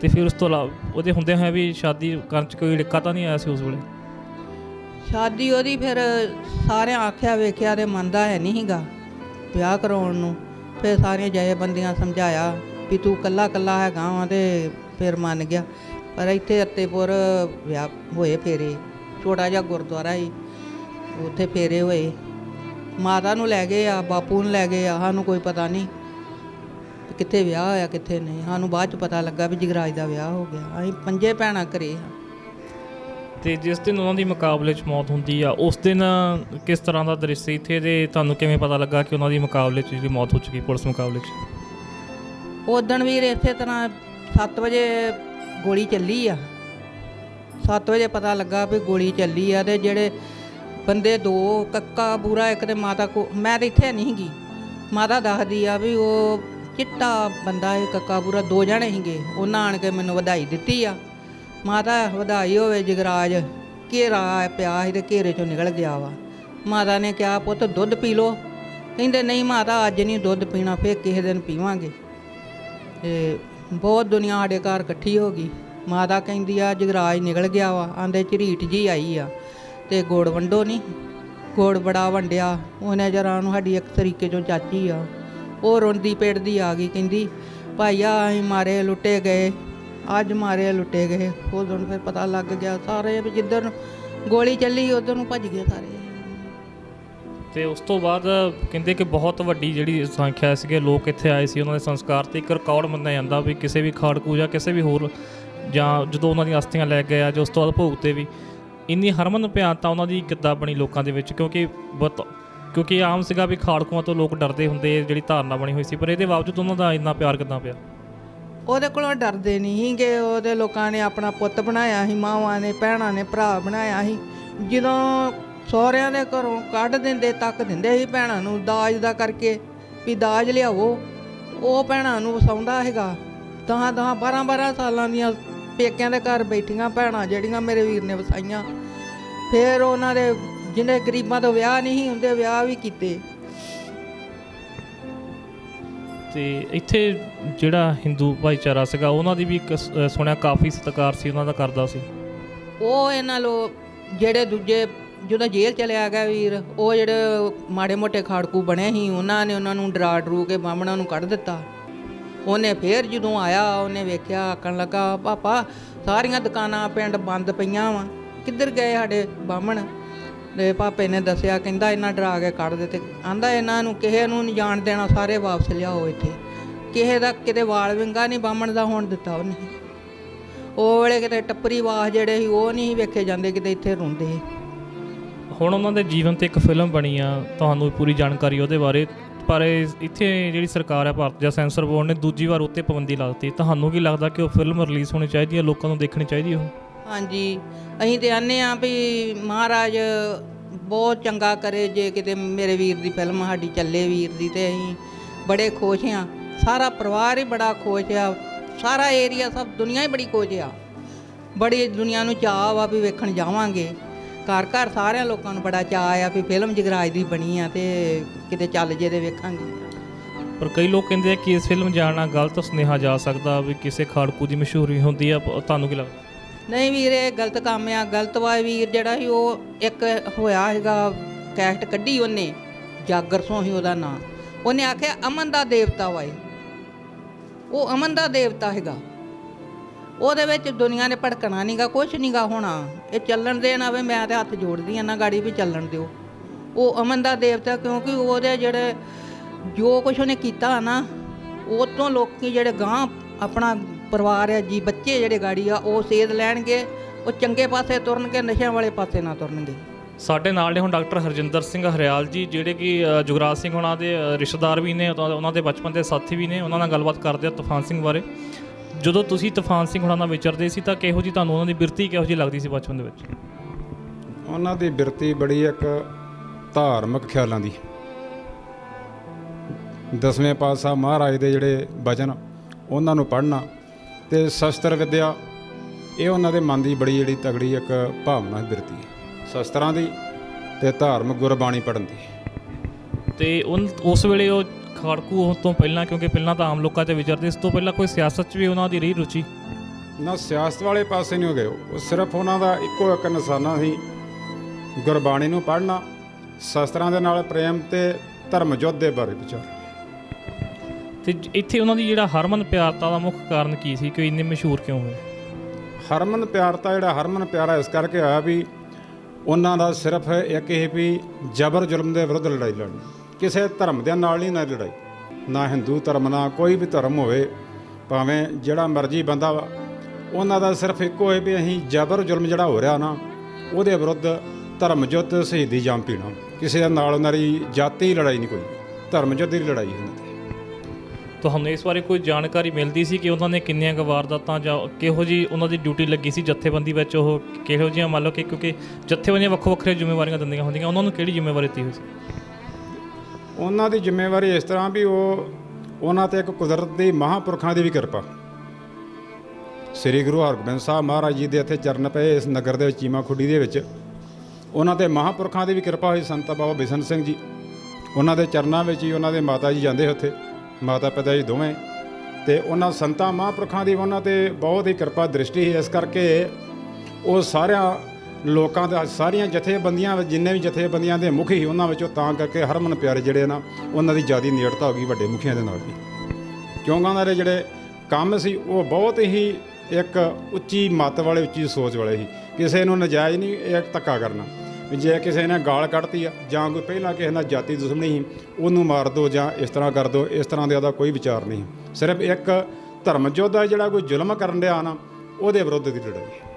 ਤੇ ਫਿਰ ਉਸ ਤੋਂ ਇਲਾਵਾ ਉਹਦੇ ਹੁੰਦੇ ਹੋਏ ਵੀ ਸ਼ਾਦੀ ਕਰਨ ਚ ਕੋਈ ਲਿਖਾ ਤਾਂ ਨਹੀਂ ਆਇਆ ਸੀ ਉਸ ਵੇਲੇ? ਸ਼ਾਦੀ ਉਹਦੀ ਫਿਰ ਸਾਰਿਆਂ ਆਖਿਆ, ਵੇਖਿਆ ਤੇ ਮੰਨਦਾ ਹੈ ਨਹੀਂ ਹੀਗਾ ਵਿਆਹ ਕਰਾਉਣ ਨੂੰ। ਫਿਰ ਸਾਰੀਆਂ ਜਹੇ ਬੰਦੀਆਂ ਸਮਝਾਇਆ ਵੀ ਤੂੰ ਕੱਲਾ ਕੱਲਾ ਹੈਗਾ ਵਾਂ ਤੇ ਫਿਰ ਮੰਨ ਗਿਆ। ਪਰ ਇੱਥੇ ਅੱਤੇਪੁਰ ਵਿਆਹ ਹੋਏ ਫੇਰੇ, ਛੋਟਾ ਜਿਹਾ ਗੁਰਦੁਆਰਾ ਹੀ ਉੱਥੇ ਫੇਰੇ ਹੋਏ। ਮਾਤਾ ਨੂੰ ਲੈ ਗਏ ਆ ਬਾਪੂ ਨੂੰ ਲੈ ਗਏ ਆ ਸਾਨੂੰ ਕੋਈ ਪਤਾ ਨਹੀਂ ਵੀ ਕਿੱਥੇ ਵਿਆਹ ਹੋਇਆ ਕਿੱਥੇ ਨਹੀਂ। ਸਾਨੂੰ ਬਾਅਦ ਚ ਪਤਾ ਲੱਗਾ ਵੀ ਜਗਰਾਜ ਦਾ ਵਿਆਹ ਹੋ ਗਿਆ। ਅਸੀਂ ਪੰਜੇ ਭੈਣਾਂ ਘਰੇ ਹਾਂ ਤੇ ਜਿਸ ਦਿਨ ਉਹਨਾਂ ਦੀ ਮੁਕਾਬਲੇ 'ਚ ਮੌਤ ਹੁੰਦੀ ਆ ਉਸ ਦਿਨ ਕਿਸ ਤਰ੍ਹਾਂ ਦਾ ਦ੍ਰਿਸ਼ ਸੀ ਇੱਥੇ ਦੇ? ਤੁਹਾਨੂੰ ਕਿਵੇਂ ਪਤਾ ਲੱਗਾ ਕਿ ਉਹਨਾਂ ਦੀ ਮੁਕਾਬਲੇ 'ਚ ਜਿਹੜੀ ਮੌਤ ਹੋ ਚੁੱਕੀ ਪੁਲਿਸ ਮੁਕਾਬਲੇ 'ਚ? ਉਦਣ ਵੀਰ ਇਸੇ ਤਰ੍ਹਾਂ 7 ਵਜੇ ਗੋਲੀ ਚੱਲੀ ਆ। 7 ਵਜੇ ਪਤਾ ਲੱਗਾ ਵੀ ਗੋਲੀ ਚੱਲੀ ਆ ਤੇ ਜਿਹੜੇ ਬੰਦੇ ਦੋ, ਕੱਕਾ, ਬੂਰਾ ਇੱਕ ਤੇ ਮਾਤਾ ਕੋ ਮੈਂ ਤਾਂ ਇੱਥੇ ਨਹੀਂ ਸੀਗੀ। ਮਾਤਾ ਦੱਸਦੀ ਆ ਵੀ ਉਹ ਚਿੱਟਾ ਬੰਦਾ ਇਹ ਕੱਕਾ, ਬੂਰਾ ਦੋ ਜਣੇ ਸੀਗੇ। ਉਹਨਾਂ ਆਣ ਕੇ ਮੈਨੂੰ ਵਧਾਈ ਦਿੱਤੀ ਆ। ਮਾਤਾ ਵਧਾਈ ਹੋਵੇ ਜਗਰਾਜ, ਘੇਰਾ ਪਿਆ ਸੀ ਤੇ ਘੇਰੇ ਚੋਂ ਨਿਕਲ ਗਿਆ ਵਾ। ਮਾਤਾ ਨੇ ਕਿਹਾ, ਪੁੱਤ, ਦੁੱਧ ਪੀ ਲੋ ਕਹਿੰਦੇ, ਨਹੀਂ ਮਾਤਾ, ਅੱਜ ਨਹੀਂ ਦੁੱਧ ਪੀਣਾ, ਫੇਰ ਕਿਸੇ ਦਿਨ ਪੀਵਾਂਗੇ। ਤੇ ਬਹੁਤ ਦੁਨੀਆ ਸਾਡੇ ਘਰ ਇਕੱਠੀ ਹੋ ਗਈ। ਮਾਤਾ ਕਹਿੰਦੀ ਆ, ਜਗਰਾਜ ਨਿਕਲ ਗਿਆ ਵਾ। ਆਂਦੇ, ਝਰੀਟ ਜੀ ਆਈ ਆ। ਤੇ ਗੋੜ ਵੰਡੋ ਨਹੀਂ ਗੋੜ ਬੜਾ ਵੰਡਿਆ। ਉਹਨੇ ਜ਼ਰਾ ਨੂੰ ਸਾਡੀ ਇੱਕ ਤਰੀਕੇ ਚੋਂ ਚਾਚੀ ਆ। ਉਹ ਰੋਂਦੀ ਪੇੜਦੀ ਆ ਗਈ, ਕਹਿੰਦੀ ਭਾਈਆ ਅਸੀਂ ਮਾਰੇ ਲੁੱਟੇ ਗਏ। ਅੱਜ ਮਾਰੇ ਲੁੱਟੇ ਗਏ। ਉਹ ਉਦੋਂ ਫਿਰ ਪਤਾ ਲੱਗ ਗਿਆ ਸਾਰੇ ਵੀ ਜਿੱਧਰ ਨੂੰ ਗੋਲੀ ਚੱਲੀ, ਉਧਰ ਨੂੰ ਭੱਜ ਗਏ ਸਾਰੇ। ਤੇ ਉਸ ਤੋਂ ਬਾਅਦ ਕਹਿੰਦੇ ਕਿ ਬਹੁਤ ਵੱਡੀ ਜਿਹੜੀ ਸੰਖਿਆ ਸੀਗੇ, ਲੋਕ ਇੱਥੇ ਆਏ ਸੀ, ਉਹਨਾਂ ਦੇ ਸੰਸਕਾਰ ਤੇ ਇੱਕ ਰਿਕਾਰਡ ਮੰਨਿਆ ਜਾਂਦਾ ਵੀ ਕਿਸੇ ਵੀ ਖਾੜਕੂ ਜਾਂ ਕਿਸੇ ਵੀ ਹੋਰ ਜਾਂ ਜਦੋਂ ਉਹਨਾਂ ਦੀਆਂ ਅਸਥੀਆਂ ਲੈ ਗਏ ਆ ਜਾਂ ਉਸ ਤੋਂ ਬਾਅਦ ਭੋਗ ਤੇ ਵੀ ਇੰਨੀ ਹਰਮਨ ਭਿਆਨਤਾ ਉਹਨਾਂ ਦੀ ਕਿੱਦਾਂ ਬਣੀ ਲੋਕਾਂ ਦੇ ਵਿੱਚ? ਕਿਉਂਕਿ ਬਹੁਤ ਕਿਉਂਕਿ ਆਮ ਸੀਗਾ ਵੀ ਖਾੜਕੂਆਂ ਤੋਂ ਲੋਕ ਡਰਦੇ ਹੁੰਦੇ, ਜਿਹੜੀ ਧਾਰਨਾ ਬਣੀ ਹੋਈ ਸੀ। ਪਰ ਇਹਦੇ ਬਾਵਜੂਦ ਉਹਨਾਂ ਦਾ ਇੰਨਾ ਪਿਆਰ ਕਿੱਦਾਂ ਪਿਆ? ਉਹਦੇ ਕੋਲੋਂ ਡਰਦੇ ਨਹੀਂ ਸੀਗੇ। ਉਹਦੇ ਲੋਕਾਂ ਨੇ ਆਪਣਾ ਪੁੱਤ ਬਣਾਇਆ ਸੀ, ਮਾਵਾਂ ਨੇ, ਭੈਣਾਂ ਨੇ, ਭਰਾ ਬਣਾਇਆ ਸੀ। ਜਦੋਂ ਸਹੁਰਿਆਂ ਦੇ ਘਰੋਂ ਕੱਢ ਦਿੰਦੇ, ਤੱਕ ਦਿੰਦੇ ਸੀ ਭੈਣਾਂ ਨੂੰ ਦਾਜ ਦਾ ਕਰਕੇ ਵੀ ਦਾਜ ਲਿਆਵੋ ਉਹ ਭੈਣਾਂ ਨੂੰ ਵਸਾਉਂਦਾ ਹੈਗਾ ਦਹਾਂ ਤਾਂ 12 12 ਸਾਲਾਂ ਦੀਆਂ ਪੇਕਿਆਂ ਦੇ ਘਰ ਬੈਠੀਆਂ ਭੈਣਾਂ ਜਿਹੜੀਆਂ ਮੇਰੇ ਵੀਰ ਨੇ ਵਸਾਈਆਂ। ਫਿਰ ਉਹਨਾਂ ਦੇ ਜਿਹਨੇ ਗਰੀਬਾਂ ਤੋਂ ਵਿਆਹ ਨਹੀਂ ਹੁੰਦੇ ਵਿਆਹ ਵੀ ਕੀਤੇ। ਤੇ ਇੱਥੇ ਜਿਹੜਾ ਹਿੰਦੂ ਭਾਈਚਾਰਾ ਸੀਗਾ ਉਹਨਾਂ ਦੀ ਵੀ ਇੱਕ ਸ- ਸੁਣਿਆ ਕਾਫੀ ਸਤਿਕਾਰ ਸੀ ਉਹਨਾਂ ਦਾ ਕਰਦਾ ਸੀ। ਉਹ ਇਹਨਾਂ ਲੋ ਜਿਹੜੇ ਦੂਜੇ ਜਦੋਂ ਜੇਲ੍ਹ ਚਲਿਆ ਗਿਆ ਵੀਰ ਉਹ ਜਿਹੜੇ ਮਾੜੇ ਮੋਟੇ ਖਾੜਕੂ ਬਣੇ ਸੀ ਉਹਨਾਂ ਨੇ ਉਹਨਾਂ ਨੂੰ ਡਰਾ ਡਰੂ ਕੇ ਬਾਹਮਣਾਂ ਨੂੰ ਕੱਢ ਦਿੱਤਾ। ਉਹਨੇ ਫੇਰ ਜਦੋਂ ਆਇਆ, ਉਹਨੇ ਵੇਖਿਆ, ਆਖਣ ਲੱਗਾ, ਪਾਪਾ, ਸਾਰੀਆਂ ਦੁਕਾਨਾਂ ਪਿੰਡ ਬੰਦ ਪਈਆਂ ਵਾ। ਕਿੱਧਰ ਗਏ ਸਾਡੇ ਬਾਹਮਣ? ਦੇ ਪਾਪੇ ਨੇ ਦੱਸਿਆ, ਕਹਿੰਦਾ ਇਹਨਾਂ ਡਰਾ ਕੇ ਕੱਢ ਦਿੱਤੇ। ਆਂਦਾ, ਇਹਨਾਂ ਨੂੰ ਕਿਸੇ ਨੂੰ ਨਹੀਂ ਜਾਣ ਦੇਣਾ, ਸਾਰੇ ਵਾਪਸ ਲਿਆਓ ਇੱਥੇ। ਕਿਸੇ ਦਾ ਕਿਤੇ ਵਾਲ ਵਿੰਗਾ ਨਹੀਂ ਬਾਹਮਣ ਦਾ ਹੋਣ ਦਿੱਤਾ ਉਹਨੇ। ਉਹ ਵੇਲੇ ਕਿਤੇ ਟੱਪਰੀ ਵਾਹ ਜਿਹੜੇ ਸੀ, ਉਹ ਨਹੀਂ ਵੇਖੇ ਜਾਂਦੇ, ਕਿਤੇ ਇੱਥੇ ਰੋਂਦੇ ਸੀ। ਹੁਣ ਉਹਨਾਂ ਦੇ ਜੀਵਨ ਤੇ ਇੱਕ ਫਿਲਮ ਬਣੀ ਆ, ਤੁਹਾਨੂੰ ਪੂਰੀ ਜਾਣਕਾਰੀ ਉਹਦੇ ਬਾਰੇ ਪਰ ਇੱਥੇ ਜਿਹੜੀ ਸਰਕਾਰ ਹੈ ਭਾਰਤ ਜਾਂ ਸੈਂਸਰ ਬੋਰਡ ਨੇ ਦੂਜੀ ਵਾਰ ਉੱਤੇ ਪਾਬੰਦੀ ਲਾ ਦਿੱਤੀ। ਤੁਹਾਨੂੰ ਕੀ ਲੱਗਦਾ ਕਿ ਉਹ ਫਿਲਮ ਰਿਲੀਜ਼ ਹੋਣੀ ਚਾਹੀਦੀ ਹੈ? ਲੋਕਾਂ ਨੂੰ ਦੇਖਣੀ ਚਾਹੀਦੀ ਹੈ ਉਹ? ਹਾਂਜੀ। ਅਸੀਂ ਤੇ ਆਨੇ ਆ ਵੀ ਮਹਾਰਾਜ ਬਹੁਤ ਚੰਗਾ ਕਰੇ ਜੇ ਕਿਤੇ ਮੇਰੇ ਵੀਰ ਦੀ ਫਿਲਮ ਸਾਡੀ ਚੱਲੇ ਵੀਰ ਦੀ ਤੇ ਅਸੀਂ ਬੜੇ ਖੁਸ਼ ਆ ਸਾਰਾ ਪਰਿਵਾਰ ਹੀ ਬੜਾ ਖੁਸ਼ ਆ। ਸਾਰਾ ਏਰੀਆ ਸਭ ਦੁਨੀਆ ਹੀ ਬੜੀ ਖੁਸ਼ ਆ। ਬੜੀ ਦੁਨੀਆ ਨੂੰ ਚਾਅ ਵਾ ਵੀ ਵੇਖਣ ਜਾਵਾਂਗੇ। ਘਰ ਘਰ ਸਾਰਿਆਂ ਲੋਕਾਂ ਨੂੰ ਬੜਾ ਚਾਅ ਆ ਵੀ ਫਿਲਮ ਜਗਰਾਜ ਦੀ ਬਣੀ ਆ ਤੇ ਕਿਤੇ ਚੱਲ ਜੇ ਤੇ ਵੇਖਾਂਗੇ। ਪਰ ਕਈ ਲੋਕ ਕਹਿੰਦੇ ਆ ਕਿ ਇਸ ਫਿਲਮ ਜਾਣਾ ਗਲਤ ਸੁਨੇਹਾ ਜਾ ਸਕਦਾ ਵੀ ਕਿਸੇ ਖਾੜਕੂ ਦੀ ਮਸ਼ਹੂਰੀ ਹੁੰਦੀ ਆ ਤੁਹਾਨੂੰ ਕੀ ਲੱਗਦਾ? ਨਹੀਂ ਵੀਰ ਇਹ ਗਲਤ ਕੰਮ ਆ ਗਲਤ ਵਾ ਵੀਰ ਜਿਹੜਾ ਸੀ ਉਹ ਇੱਕ ਹੋਇਆ ਹੈਗਾ ਕੈਸਟ ਕੱਢੀ ਉਹਨੇ ਜਾਗਰ ਸੋਂ ਹੀ ਉਹਦਾ ਨਾਂ। ਉਹਨੇ ਆਖਿਆ ਅਮਨ ਦਾ ਦੇਵਤਾ ਵਾ ਇਹ। ਉਹ ਅਮਨ ਦਾ ਦੇਵਤਾ ਹੈਗਾ। ਉਹਦੇ ਵਿੱਚ ਦੁਨੀਆ ਨੇ ਭੜਕਣਾ ਨਹੀਂਗਾ ਕੁਝ ਨਹੀਂਗਾ ਹੋਣਾ। ਇਹ ਚੱਲਣ ਦੇਣ ਆਵੇ ਮੈਂ ਤੇ ਹੱਥ ਜੋੜਦੀ ਆ ਨਾ ਗਾੜੀ ਵੀ ਚੱਲਣ ਦਿਓ। ਉਹ ਅਮਨ ਦਾ ਦੇਵਤਾ ਕਿਉਂਕਿ ਉਹਦੇ ਜਿਹੜੇ ਜੋ ਕੁਝ ਉਹਨੇ ਕੀਤਾ ਨਾ ਉਹ ਤੋਂ ਲੋਕੀ ਜਿਹੜੇ ਗਾਂ ਆਪਣਾ ਪਰਿਵਾਰ ਆ ਜੀ ਬੱਚੇ ਜਿਹੜੇ ਗਾੜੀ ਆ ਉਹ ਸੇਧ ਲੈਣਗੇ ਉਹ ਚੰਗੇ ਪਾਸੇ ਤੁਰਨਗੇ ਨਸ਼ਿਆਂ ਵਾਲੇ ਪਾਸੇ ਨਾ ਤੁਰਨਗੇ। ਸਾਡੇ ਨਾਲ ਨੇ ਹੁਣ ਡਾਕਟਰ ਹਰਜਿੰਦਰ ਸਿੰਘ ਹਰਿਆਲ ਜੀ ਜਿਹੜੇ ਕਿ ਅ, ਜੁਗਰਾਜ ਸਿੰਘ ਉਹਨਾਂ ਦੇ ਰਿਸ਼ਤੇਦਾਰ ਵੀ ਨੇ ਉਹਨਾਂ ਦੇ ਬਚਪਨ ਦੇ ਸਾਥੀ ਵੀ ਨੇ ਉਹਨਾਂ ਨਾਲ ਗੱਲਬਾਤ ਕਰਦੇ ਆ ਤੂਫਾਨ ਸਿੰਘ ਬਾਰੇ। ਜਦੋਂ ਤੁਸੀਂ ਤੂਫਾਨ ਸਿੰਘ ਹੁਣਾਂ ਨਾਲ ਵਿਚਰਦੇ ਸੀ ਤਾਂ ਕਿਹੋ ਜੀ ਤੁਹਾਨੂੰ ਉਹਨਾਂ ਦੀ ਬਿਰਤੀ ਕਿਹੋ ਜੀ ਲੱਗਦੀ ਸੀ ਬਚਪਨ ਦੇ ਵਿੱਚ? ਉਹਨਾਂ ਦੀ ਬਿਰਤੀ ਬੜੀ ਇੱਕ ਧਾਰਮਿਕ ਖਿਆਲਾਂ ਦੀ। ਦਸਵੇਂ ਪਾਤਸ਼ਾਹ ਮਹਾਰਾਜ ਦੇ ਜਿਹੜੇ ਬਚਨ ਉਹਨਾਂ ਨੂੰ ਪੜ੍ਹਨਾ ਤੇ ਸ਼ਸਤਰ ਵਿਦਿਆ ਇਹ ਉਹਨਾਂ ਦੇ ਮਨ ਦੀ ਬੜੀ ਜਿਹੜੀ ਤਗੜੀ ਇੱਕ ਭਾਵਨਾ ਹੈ ਬਿਰਤੀ ਸ਼ਸਤਰਾਂ ਦੀ ਤੇ ਧਾਰਮਿਕ ਗੁਰਬਾਣੀ ਪੜ੍ਹਨ ਦੀ। ਤੇ ਉਸ ਵੇਲੇ ਉਹ ਖਾੜਕੂ ਹੋਣ ਤੋਂ ਪਹਿਲਾਂ ਕਿਉਂਕਿ ਪਹਿਲਾਂ ਤਾਂ ਆਮ ਲੋਕਾਂ 'ਚ ਵਿਚਰਦੇ ਇਸ ਤੋਂ ਪਹਿਲਾਂ ਕੋਈ ਸਿਆਸਤ 'ਚ ਵੀ ਉਹਨਾਂ ਦੀ ਰਹੀ ਰੁਚੀ? ਨਾ ਸਿਆਸਤ ਵਾਲੇ ਪਾਸੇ ਨਹੀਂ ਹੋ ਗਏ ਉਹ। ਸਿਰਫ ਉਹਨਾਂ ਦਾ ਇੱਕੋ ਇੱਕ ਨਿਸ਼ਾਨਾ ਸੀ ਗੁਰਬਾਣੀ ਨੂੰ ਪੜ੍ਹਨਾ ਸ਼ਸਤਰਾਂ ਦੇ ਨਾਲ ਪ੍ਰੇਮ ਤੇ ਧਰਮ ਯੁੱਧ ਦੇ ਬਾਰੇ ਵਿਚਾਰ। ਤੇ ਇੱਥੇ ਉਹਨਾਂ ਦੀ ਜਿਹੜਾ ਹਰਮਨ ਪਿਆਰਤਾ ਦਾ ਮੁੱਖ ਕਾਰਨ ਕੀ ਸੀ ਕਿ ਇੰਨੇ ਮਸ਼ਹੂਰ ਕਿਉਂ ਹੋਏ? ਹਰਮਨ ਪਿਆਰਤਾ ਜਿਹੜਾ ਹਰਮਨ ਪਿਆਰਾ ਇਸ ਕਰਕੇ ਆਇਆ ਵੀ ਉਹਨਾਂ ਦਾ ਸਿਰਫ ਇੱਕ ਇਹ ਵੀ ਜ਼ਬਰ ਜ਼ੁਲਮ ਦੇ ਵਿਰੁੱਧ ਲੜਾਈ ਲੜਨੀ। ਕਿਸੇ ਧਰਮ ਦੇ ਨਾਲ ਨਹੀਂ ਨਾ ਲੜਾਈ, ਨਾ ਹਿੰਦੂ ਧਰਮ ਨਾਲ ਕੋਈ ਵੀ ਧਰਮ ਹੋਵੇ, ਭਾਵੇਂ ਜਿਹੜਾ ਮਰਜ਼ੀ ਬੰਦਾ ਵਾ, ਉਹਨਾਂ ਦਾ ਸਿਰਫ ਇੱਕੋ ਹੈ ਵੀ ਅਸੀਂ ਜ਼ਬਰ ਜ਼ੁਲਮ ਜਿਹੜਾ ਹੋ ਰਿਹਾ ਨਾ, ਉਹਦੇ ਵਿਰੁੱਧ ਧਰਮ ਯੁੱਧ ਸ਼ਹੀਦੀ ਜਾਮ ਪੀਣਾ। ਕਿਸੇ ਦੇ ਨਾਲ ਉਹਨਾਂ ਦੀ ਜਾਤੀ ਲੜਾਈ ਨਹੀਂ ਕੋਈ ਧਰਮ ਯੁੱਧ ਦੀ ਲੜਾਈ ਉਹਨਾਂ ਦੀ। ਤੁਹਾਨੂੰ ਇਸ ਬਾਰੇ ਕੋਈ ਜਾਣਕਾਰੀ ਮਿਲਦੀ ਸੀ ਕਿ ਉਹਨਾਂ ਨੇ ਕਿੰਨੀਆਂ ਕੁ ਵਾਰਦਾਤਾਂ ਜਾਂ ਕਿਹੋ ਜੀ ਉਹਨਾਂ ਦੀ ਡਿਊਟੀ ਲੱਗੀ ਸੀ ਜਥੇਬੰਦੀ ਵਿੱਚ? ਉਹ ਕਿਹੋ ਜਿਹੀਆਂ ਮੰਨ ਲਓ ਕਿ ਕਿਉਂਕਿ ਜਥੇਬੰਦੀਆਂ ਵੱਖੋ ਵੱਖਰੇ ਜ਼ਿੰਮੇਵਾਰੀਆਂ ਦਿੰਦੀਆਂ ਹੁੰਦੀਆਂ, ਉਹਨਾਂ ਨੂੰ ਕਿਹੜੀ ਜ਼ਿੰਮੇਵਾਰੀ ਦਿੱਤੀ ਹੋਈ ਸੀ? ਉਹਨਾਂ ਦੀ ਜ਼ਿੰਮੇਵਾਰੀ ਇਸ ਤਰ੍ਹਾਂ ਵੀ ਉਹ ਉਹਨਾਂ ਤੇ ਇੱਕ ਕੁਦਰਤ ਦੀ ਮਹਾਂਪੁਰਖਾਂ ਦੀ ਵੀ ਕਿਰਪਾ। ਸ੍ਰੀ ਗੁਰੂ ਹਰਗੋਬਿੰਦ ਸਾਹਿਬ ਮਹਾਰਾਜ ਜੀ ਦੇ ਇੱਥੇ ਚਰਨ ਪਏ ਇਸ ਨਗਰ ਦੇ ਵਿੱਚ ਚੀਮਾ ਖੁੱਡੀ ਦੇ ਵਿੱਚ। ਉਹਨਾਂ ਤੇ ਮਹਾਂਪੁਰਖਾਂ ਦੀ ਵੀ ਕਿਰਪਾ ਹੋਈ ਸੰਤ ਬਾਬਾ ਬਿਸ਼ਨ ਸਿੰਘ ਜੀ। ਉਹਨਾਂ ਦੇ ਚਰਨਾਂ ਵਿੱਚ ਹੀ ਉਹਨਾਂ ਦੇ ਮਾਤਾ ਜੀ ਜਾਂਦੇ ਉੱਥੇ, ਮਾਤਾ ਪਿਤਾ ਜੀ ਦੋਵੇਂ। ਤੇ ਉਹਨਾਂ ਸੰਤਾਂ ਮਹਾਂਪੁਰਖਾਂ ਦੀ ਉਹਨਾਂ ਤੇ ਬਹੁਤ ਹੀ ਕਿਰਪਾ ਦ੍ਰਿਸ਼ਟੀ ਸੀ। ਇਸ ਕਰਕੇ ਉਹ ਸਾਰਿਆਂ ਲੋਕਾਂ ਦਾ ਸਾਰੀਆਂ ਜਥੇਬੰਦੀਆਂ, ਜਿੰਨੇ ਵੀ ਜਥੇਬੰਦੀਆਂ ਦੇ ਮੁਖੀ ਸੀ, ਉਹਨਾਂ ਵਿੱਚੋਂ ਤਾਂ ਕਰਕੇ ਹਰਮਨ ਪਿਆਰੇ ਜਿਹੜੇ ਨਾ, ਉਹਨਾਂ ਦੀ ਜਿਆਦੀ ਨੇੜਤਾ ਹੋ ਗਈ ਵੱਡੇ ਮੁਖੀਆਂ ਦੇ ਨਾਲ ਵੀ। ਕਿਉਂਕਿ ਉਹਨਾਂ ਦੇ ਜਿਹੜੇ ਕੰਮ ਸੀ, ਉਹ ਬਹੁਤ ਹੀ ਇੱਕ ਉੱਚੀ ਮੱਤ ਵਾਲੇ, ਉੱਚੀ ਸੋਚ ਵਾਲੇ ਸੀ। ਕਿਸੇ ਨੂੰ ਨਜਾਇਜ਼ ਨਹੀਂ ਇੱਕ ਧੱਕਾ ਕਰਨਾ। ਵੀ ਜੇ ਕਿਸੇ ਨੇ ਗਾਲ ਕੱਢਤੀ ਆ, ਜਾਂ ਕੋਈ ਪਹਿਲਾਂ ਕਿਸੇ ਨਾਲ ਜਾਤੀ ਦੁਸ਼ਮਣੀ ਸੀ, ਉਹਨੂੰ ਮਾਰ ਦਿਓ ਜਾਂ ਇਸ ਤਰ੍ਹਾਂ ਕਰ ਦਿਓ ਇਸ ਤਰ੍ਹਾਂ ਦੇ ਉਹਦਾ ਕੋਈ ਵਿਚਾਰ ਨਹੀਂ। ਸਿਰਫ ਇੱਕ ਧਰਮ ਯੋਧਾ ਜਿਹੜਾ ਕੋਈ ਜ਼ੁਲਮ ਕਰਨ ਡਿਆ ਨਾ, ਉਹਦੇ ਵਿਰੁੱਧ ਦੀ ਲੜਾਈ।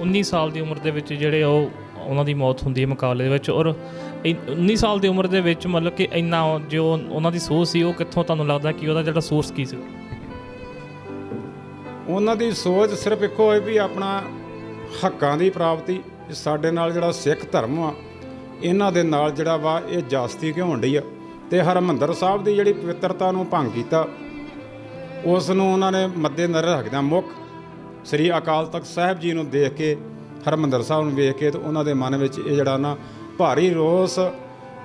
19 ਸਾਲ ਦੀ ਉਮਰ ਦੇ ਵਿੱਚ ਜਿਹੜੇ ਉਹ ਉਹਨਾਂ ਦੀ ਮੌਤ ਹੁੰਦੀ ਹੈ ਮੁਕਾਬਲੇ ਦੇ ਵਿੱਚ ਔਰ ਇ- 19 ਸਾਲ ਦੀ ਉਮਰ ਦੇ ਵਿੱਚ ਮਤਲਬ ਕਿ ਇੰਨਾ ਜੋ ਉਹਨਾਂ ਦੀ ਸੋਚ ਸੀ, ਉਹ ਕਿੱਥੋਂ ਤੁਹਾਨੂੰ ਲੱਗਦਾ ਕਿ ਉਹਦਾ ਜਿਹੜਾ ਸੋਰਸ ਕੀ ਸੀ? ਉਹਨਾਂ ਦੀ ਸੋਚ ਸਿਰਫ ਇੱਕੋ ਹੈ ਵੀ ਆਪਣਾ ਹੱਕਾਂ ਦੀ ਪ੍ਰਾਪਤੀ ਸਾਡੇ ਨਾਲ ਜਿਹੜਾ ਸਿੱਖ ਧਰਮ ਆ, ਇਹਨਾਂ ਦੇ ਨਾਲ ਜਿਹੜਾ ਵਾ ਇਹ ਜਾਸਤੀ ਕਿਉਂ ਹੋਣ ਆ। ਤੇ ਹਰਮੰਦਰ ਸਾਹਿਬ ਦੀ ਜਿਹੜੀ ਪਵਿੱਤਰਤਾ ਨੂੰ ਭੰਗ ਕੀਤਾ, ਉਸ ਨੂੰ ਉਹਨਾਂ ਨੇ ਮੱਦੇ ਨਜ਼ਰ ਰੱਖਦਿਆਂ ਮੁੱਖ ਸ੍ਰੀ ਅਕਾਲ ਤਖਤ ਸਾਹਿਬ ਜੀ ਨੂੰ ਦੇਖ ਕੇ ਹਰਮੰਦਰ ਸਾਹਿਬ ਨੂੰ ਵੇਖ ਕੇ ਤੇ ਉਹਨਾਂ ਦੇ ਮਨ ਵਿੱਚ ਇਹ ਜਿਹੜਾ ਨਾ ਭਾਰੀ ਰੋਸ